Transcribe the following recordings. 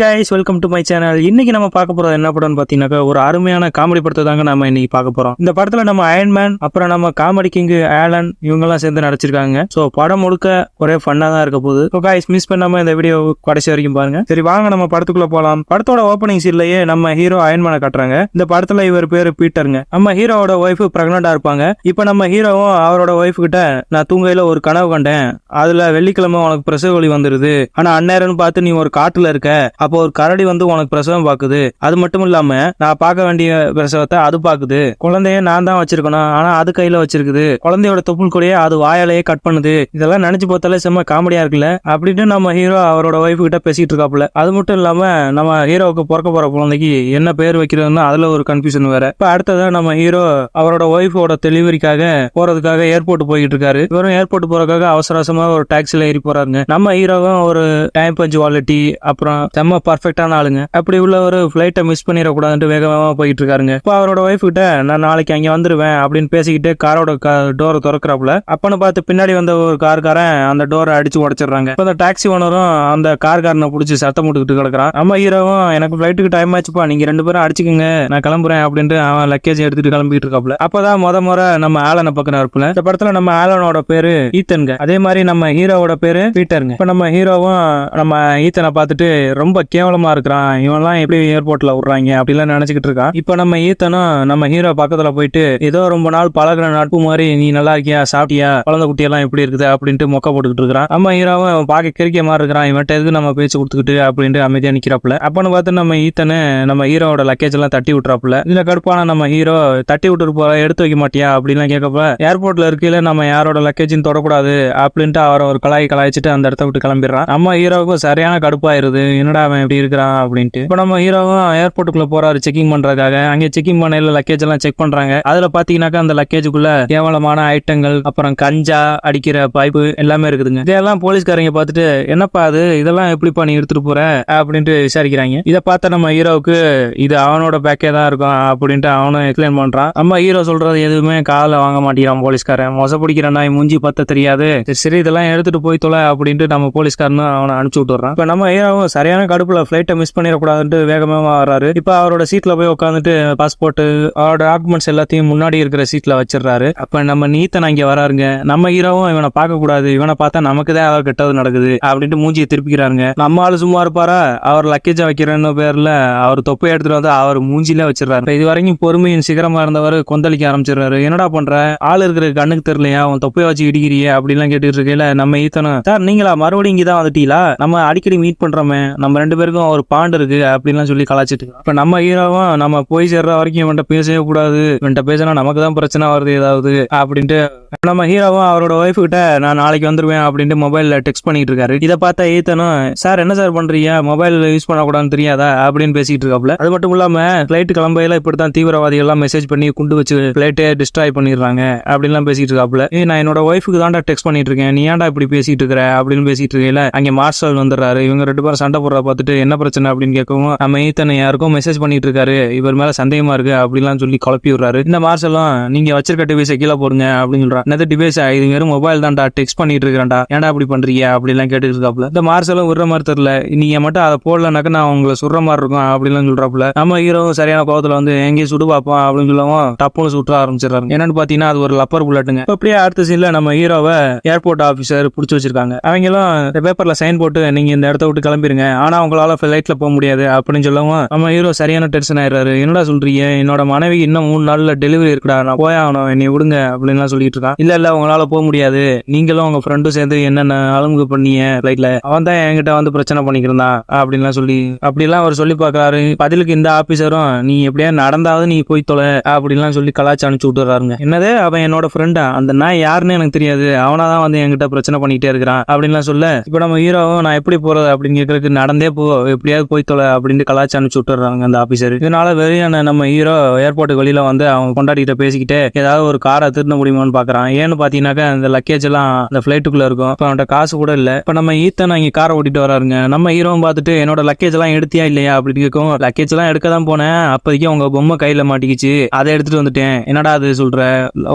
Guys welcome to my channel இன்னைக்கு நம்ம பார்க்க போறது என்ன படம்னு பார்த்தீங்கன்னாக்கா ஒரு அருமையான காமெடி படத்தை தாங்க நம்ம இன்னைக்கு பார்க்க போறோம். இந்த படத்துல நம்ம அயன்மேன் அப்புறம் நம்ம காமெடி கிங் ஆலன் இவங்க எல்லாம் சேர்ந்து நடிச்சிருக்காங்க. சோ படம் முழுக்க ஒரே ஃபன்னா தான் இருக்க போகுது. ஸோ கைஸ் மிஸ் பண்ணாம இந்த வீடியோ கடைசி வரைக்கும் பாருங்க. சரி வாங்க நம்ம படத்துக்குள்ள போலாம். படத்தோட ஓப்பனிங் சீன்லயே நம்ம ஹீரோ அயன்மேனை காட்டுறாங்க. இந்த படத்துல இவர் பேரு பீட்டருங்க. நம்ம ஹீரோவோட ஒய்ஃப் பிரெக்னண்டா இருப்பாங்க. இப்போ நம்ம ஹீரோவும் அவரோட ஒய்ஃப் கிட்ட நான் தூங்கையில ஒரு கனவு கண்டேன். அதுல வெள்ளிக்கிழமை உனக்கு பிரசவ வலி வந்துருது. ஆனா அந்நேரம்னு பார்த்து நீ ஒரு காட்டுல இருக்க. அப்போ ஒரு கரடி வந்து உனக்கு பிரசவம் பாக்குது. அது மட்டும் இல்லாம நான் பார்க்க வேண்டிய பிரசவத்தை அது பாக்குது. குழந்தைய நான் தான் வச்சிருக்கணும். ஆனா அது கையில வச்சிருக்குது. குழந்தையோட தொப்புள் கூடயே அது வாயாலேயே கட் பண்ணுது. இதெல்லாம் நினைச்சு பார்த்தாலே செம்ம காமெடியா இருக்குல்ல? அப்படின்னு நம்ம ஹீரோ அவரோட ஒய்ஃப் கிட்ட பேசிட்டு இருக்காப்புல. அது மட்டும் இல்லாம நம்ம ஹீரோவுக்கு பிறக்க போற குழந்தைக்கு என்ன பேர் வைக்கிறதுன்னு அதுல ஒரு கன்ஃபியூஷன் வேற. இப்ப அடுத்ததான் நம்ம ஹீரோ அவரோட ஒய்ஃபோட டெலிவரிக்காக போறதுக்காக ஏர்போர்ட் போய்கிட்டு இருக்காரு. இவரும் ஏர்போர்ட் போறதுக்காக அவசர அவசரமா ஒரு டாக்ஸில ஏறி போறாருங்க. நம்ம ஹீரோவும் ஒரு டைம் பஞ்சுவாலிட்டி அப்புறம் செம்ம பர்ஃபெக்டான ஆளுங்க. அப்படி உள்ள ஒரு ஃப்ளைட்டை மிஸ் பண்ணிடக்கூடாதுன்ட்டு வேக வேகமாக போயிட்டு இருக்காருங்க இப்போ அவரோட ஒய்ஃப் கிட்ட நான் நாளைக்கு அங்கே வந்துருவேன் அப்படின்னு பேசிக்கிட்டு காரோட டோரை திறக்கிறாப்புல. அப்பன்னு பார்த்து பின்னாடி வந்த ஒரு கார்காரன் அந்த டோரை அடிச்சு உடச்சிடுறாங்க. இப்போ அந்த டாக்ஸி ஓனரும் அந்த கார்காரனை பிடிச்சி சத்தம் போட்டுக்கிட்டு கிடக்குறான். நம்ம ஹீரோவும் எனக்கு ஃப்ளைட்டுக்கு டைம் ஆச்சுப்பா. நீங்க ரெண்டு பேரும் அடிச்சுக்கோங்க. நான் கிளம்புறேன் அப்படின்ட்டு அவன் லக்கேஜ் எடுத்துட்டு கிளம்பிட்டு இருக்காப்புல அப்பதான் முத முறை நம்ம ஆலனை பக்கம் இருப்புல இந்த படத்துல நம்ம ஆலனோட பேரு ஈத்தனுங்க. அதே மாதிரி நம்ம ஹீரோவோட பேரு பீட்டருங்க. இப்ப நம்ம ஹீரோவும் நம்ம ஈத்தனை பார்த்துட்டு ரொம்ப ரொம்ப கேவலமா இருக்கிறான். இவன்லாம் எப்படி ஏர்போர்ட்ல விடுறாங்க அப்படிலாம் நினைச்சுக்கிட்டு இருக்கான். இப்ப நம்ம ஈத்தனும் நம்ம ஹீரோ பக்கத்துல போயிட்டு ஏதோ ரொம்ப நாள் பழகுற நட்பு மாதிரி நீ நல்லா இருக்கியா? சாப்பிட்டியா? குழந்தை குட்டியெல்லாம் எப்படி இருக்குது? அப்படின்ட்டு மொக்க போட்டுக்கிட்டு இருக்கிறான். நம்ம ஹீரோவும் பார்க்க கிரிக்க மாதிரி இருக்கிறான். இவன்ட்ட எதுக்கு நம்ம பேச்சு கொடுத்துக்கிட்டு அப்படின்ட்டு அமைதியா நிக்கிறாப்புல. அப்பன்னு பார்த்து நம்ம ஈத்தனு நம்ம ஹீரோவோட லக்கேஜ் எல்லாம் தட்டி விட்டுறாப்புல. இதுல கடுப்பான நம்ம ஹீரோ தட்டி விட்டுட்டு போற எடுத்து வைக்க மாட்டியா? அப்படின்லாம் கேட்கப்ப ஏர்போர்ட்ல இருக்கையில நம்ம யாரோட லக்கேஜும் தொடக்கூடாது. அப்படின்ட்டு அவரை ஒரு கலாய் கலாய்ச்சிட்டு அந்த இடத்த விட்டு கிளம்பிடுறான். நம்ம ஹீரோவுக்கும் சரியான கடுப்பாயிருது. என்னடா அவன் இப்படி இருக்கிறான் அப்படின்ட்டு. இப்போ நம்ம ஹீரோவும் ஏர்போர்ட்டுக்குள்ள போறாரு செக்கிங் பண்றதுக்காக. அங்கே செக்கிங் பண்ணையில லக்கேஜ் எல்லாம் செக் பண்றாங்க. அதுல பாத்தீங்கன்னாக்கா அந்த லக்கேஜுக்குள்ள கேவலமான ஐட்டங்கள் அப்புறம் கஞ்சா அடிக்கிற பைப்பு எல்லாமே இருக்குதுங்க. இதெல்லாம் போலீஸ்காரங்க பார்த்துட்டு என்னப்பா அது? இதெல்லாம் எப்படிப்பா நீ எடுத்துட்டு போற? அப்படின்ட்டு விசாரிக்கிறாங்க. இதை பார்த்த நம்ம ஹீரோவுக்கு இது அவனோட பேக்கே தான் இருக்கும் அப்படின்ட்டு அவனும் எக்ஸ்பிளைன் பண்றான். நம்ம ஹீரோ சொல்றது எதுவுமே காதில் வாங்க மாட்டேங்கிறான் போலீஸ்காரன். மொச பிடிக்கிற நாய் மூஞ்சி பத்த தெரியாது. சரி, சரி இதெல்லாம் எடுத்துட்டு போய் தொலை அப்படின்ட்டு நம்ம போலீஸ்காரனும் அவனை அனுப்பிச்சு விட்டுறான். இப்போ நம்ம ஹீரோவும் சரியான கடுப்புல ஃபிளைட்டை மிஸ் பண்ணிடக்கூடாதுன்ட்டு வேகமாக வர்றாரு. இப்போ அவரோட சீட்ல போய் உட்காந்துட்டு பாஸ்போர்ட் அவரோட டாக்குமெண்ட்ஸ் எல்லாத்தையும் முன்னாடி இருக்கிற சீட்ல வச்சிடறாரு. அப்ப நம்ம நீத்தன் அங்கே வராருங்க. நம்ம ஹீரோவும் இவனை பார்க்க கூடாது இவனை பார்த்தா நமக்கு தான் ஏதாவது கெட்டது நடக்குது அப்படின்ட்டு மூஞ்சியை திருப்பிக்கிறாருங்க. நம்ம ஆளு சும்மா இருப்பாரா? அவர் லக்கேஜா வைக்கிறேன்னு பேர்ல அவர் தொப்பை எடுத்துட்டு வந்து அவர் மூஞ்சில வச்சிடறாரு. இது வரைக்கும் பொறுமையின் சிகரமா இருந்தவர் கொந்தளிக்க ஆரம்பிச்சிடுறாரு. என்னடா பண்ற? ஆள் இருக்கிற கண்ணுக்கு தெரியலையா? அவன் தொப்பையை வச்சு இடிக்கிறியே? அப்படிலாம் கேட்டுட்டு இருக்கையில நம்ம ஈத்தனும் சார் நீங்களா? மறுபடியும் இங்கதான் வந்துட்டீங்களா நம்ம அடிக்கடி மீட் பண்றோமே. நம்ம ரெண்டு பேருக்கும் ஒரு பாண்டு இருக்கு அப்படின்லாம் சொல்லி கலாச்சிட்டு இப்போ இப்ப நம்ம ஹீரோவும் நம்ம போய் சேர்ற வரைக்கும் இவன்ட்ட பேசவே கூடாது. இவன்ட்ட பேசினா நமக்கு தான் பிரச்சனை வருது ஏதாவது அப்படின்ட்டு. நம்ம ஹீரோவும் அவரோட ஒய்ஃப் கிட்ட நான் நாளைக்கு வந்துருவேன் அப்படின்ட்டு மொபைல்ல டெக்ஸ்ட் பண்ணிட்டு இருக்காரு. இதை பார்த்தா ஈத்தனும் சார் என்ன சார் பண்றீங்க? மொபைல் யூஸ் பண்ணக்கூடாதுன்னு தெரியாதா? அப்படின்னு பேசிட்டு இருக்காப்ல அது மட்டும் இல்லாம பிளைட் கிளம்பையில இப்படித்தான் தீவிரவாதிகள் எல்லாம் மெசேஜ் பண்ணி குண்டு வச்சு பிளைட்டே டிஸ்ட்ராய் பண்ணிடுறாங்க அப்படின்லாம் பேசிட்டு இருக்காப்ல நான் என்னோட ஒய்ஃபுக்கு தான்டா டெக்ஸ்ட் பண்ணிட்டு இருக்கேன். நீ ஏன்டா இப்படி பேசிட்டு இருக்கிற? அப்படின்னு பேசிட்டு இருக்கையில அங்க மார்ஷல் வந்துடுறாரு. இவங்க ரெண்டு பேரும் சண்டை போடுறப்ப பார்த்துட்டு என்ன பிரச்சனை அப்படின்னு கேட்கவும் நம்ம ஈத்தனை யாருக்கும் மெசேஜ் பண்ணிட்டு இருக்காரு இவர் மேல சந்தேகமா இருக்கு அப்படிலாம் சொல்லி குழப்பி விடுறாரு. இந்த மார்செல்லாம் நீங்க வச்சிருக்க டிவைஸை கீழே போடுங்க அப்படின்னு சொல்றான். என்னது டிவைஸ் இது வெறும் மொபைல் தான்டா டெக்ஸ்ட் பண்ணிட்டு இருக்கான்டா ஏன்டா அப்படி பண்றீங்க? அப்படிலாம் கேட்டுட்டு இருக்காப்ல இந்த மார்செல்லாம் விடுற மாதிரி தெரியல. நீங்க மட்டும் அதை போடலனாக்க நான் உங்களை சுடுற மாதிரி இருக்கும் அப்படிலாம் சொல்றாப்புல. நம்ம ஹீரோவும் சரியான கோவத்துல வந்து எங்கேயும் சுடு பார்ப்போம் அப்படின்னு சொல்லவும் டப்புன்னு சுற்ற ஆரம்பிச்சிடறாரு. என்னன்னு பாத்தீங்கன்னா அது ஒரு லப்பர் புல்லட்டுங்க அப்படியே அடுத்த சீன்ல நம்ம ஹீரோவை ஏர்போர்ட் ஆபீசர் பிடிச்சி வச்சிருக்காங்க. அவங்களும் இந்த பேப்பர்ல சைன் போட்டு நீங்க இந்த இடத்த விட்டு கிளம்பிருங்க. ஆனா உங்களால ஃப்ளைட்டில் போக முடியாது. அப்படின்னு சொல்லவும் நம்ம ஹீரோ சரியான டென்ஷன் ஆயிடுறாரு. என்னடா சொல்றீங்க? என்னோட மனைவி இன்னும் மூணு நாள்ல டெலிவரி இருக்குடா. நான் போய் ஆகணும். என்னை விடுங்க அப்படின்லாம் சொல்லிட்டு இருக்கான். இல்ல இல்ல உங்களால போக முடியாது. நீங்களும் உங்கள் ஃப்ரெண்டும் சேர்ந்து என்னென்ன அலுங்கு பண்ணீங்க ஃப்ளைட்டில் அவன் தான் என்கிட்ட வந்து பிரச்சனை பண்ணிக்கிருந்தான் அப்படின்லாம் சொல்லி அப்படிலாம் அவர் சொல்லி பார்க்குறாரு. பதிலுக்கு இந்த ஆஃபீஸரும் நீ எப்படியா நடந்தாவது நீ போய் தொலை அப்படின்லாம் சொல்லி கலாச்சி அனுப்பிச்சு விட்டுறாருங்க. என்னது? அவன் என்னோட ஃப்ரெண்டா அந்த நான் யாருன்னு எனக்கு தெரியாது. அவனா தான் வந்து என்கிட்ட பிரச்சனை பண்ணிக்கிட்டே இருக்கிறான் அப்படின்லாம் சொல்ல இப்போ நம்ம ஹீரோவும் நான் எப்படி போறது? அப்படின்னு கேட்கறதுக்கு நடந்தே போ எப்படியாவது போய் தொலை அப்படின்ட்டு கலாச்சி அனுப்பிச்சு விட்டுறாங்க அந்த ஆபீசர் இதனால வெளியான நம்ம ஹீரோ ஏர்போர்ட்டுக்கு வெளியில வந்து அவங்க கொண்டாடிக்கிட்ட பேசிக்கிட்டு ஏதாவது ஒரு காரை திருட முடியுமான்னு பாக்குறான். ஏன்னு பாத்தீங்கன்னாக்கா அந்த லக்கேஜ் எல்லாம் அந்த ஃபிளைட்டுக்குள்ள இருக்கும். இப்போ அவன்கிட்ட காசு கூட இல்ல. இப்போ நம்ம ஈத்தன் அங்கே காரை ஓட்டிட்டு வராருங்க. நம்ம ஹீரோவும் பார்த்துட்டு என்னோட லக்கேஜ் எல்லாம் எடுத்தியா இல்லையா? அப்படின்னு கேட்கும் லக்கேஜ் எல்லாம் எடுக்க தான் போனேன். அப்போதைக்கு உங்க பொம்மை கையில மாட்டிக்கிச்சு. அதை எடுத்துட்டு வந்துட்டேன். என்னடா அது சொல்ற?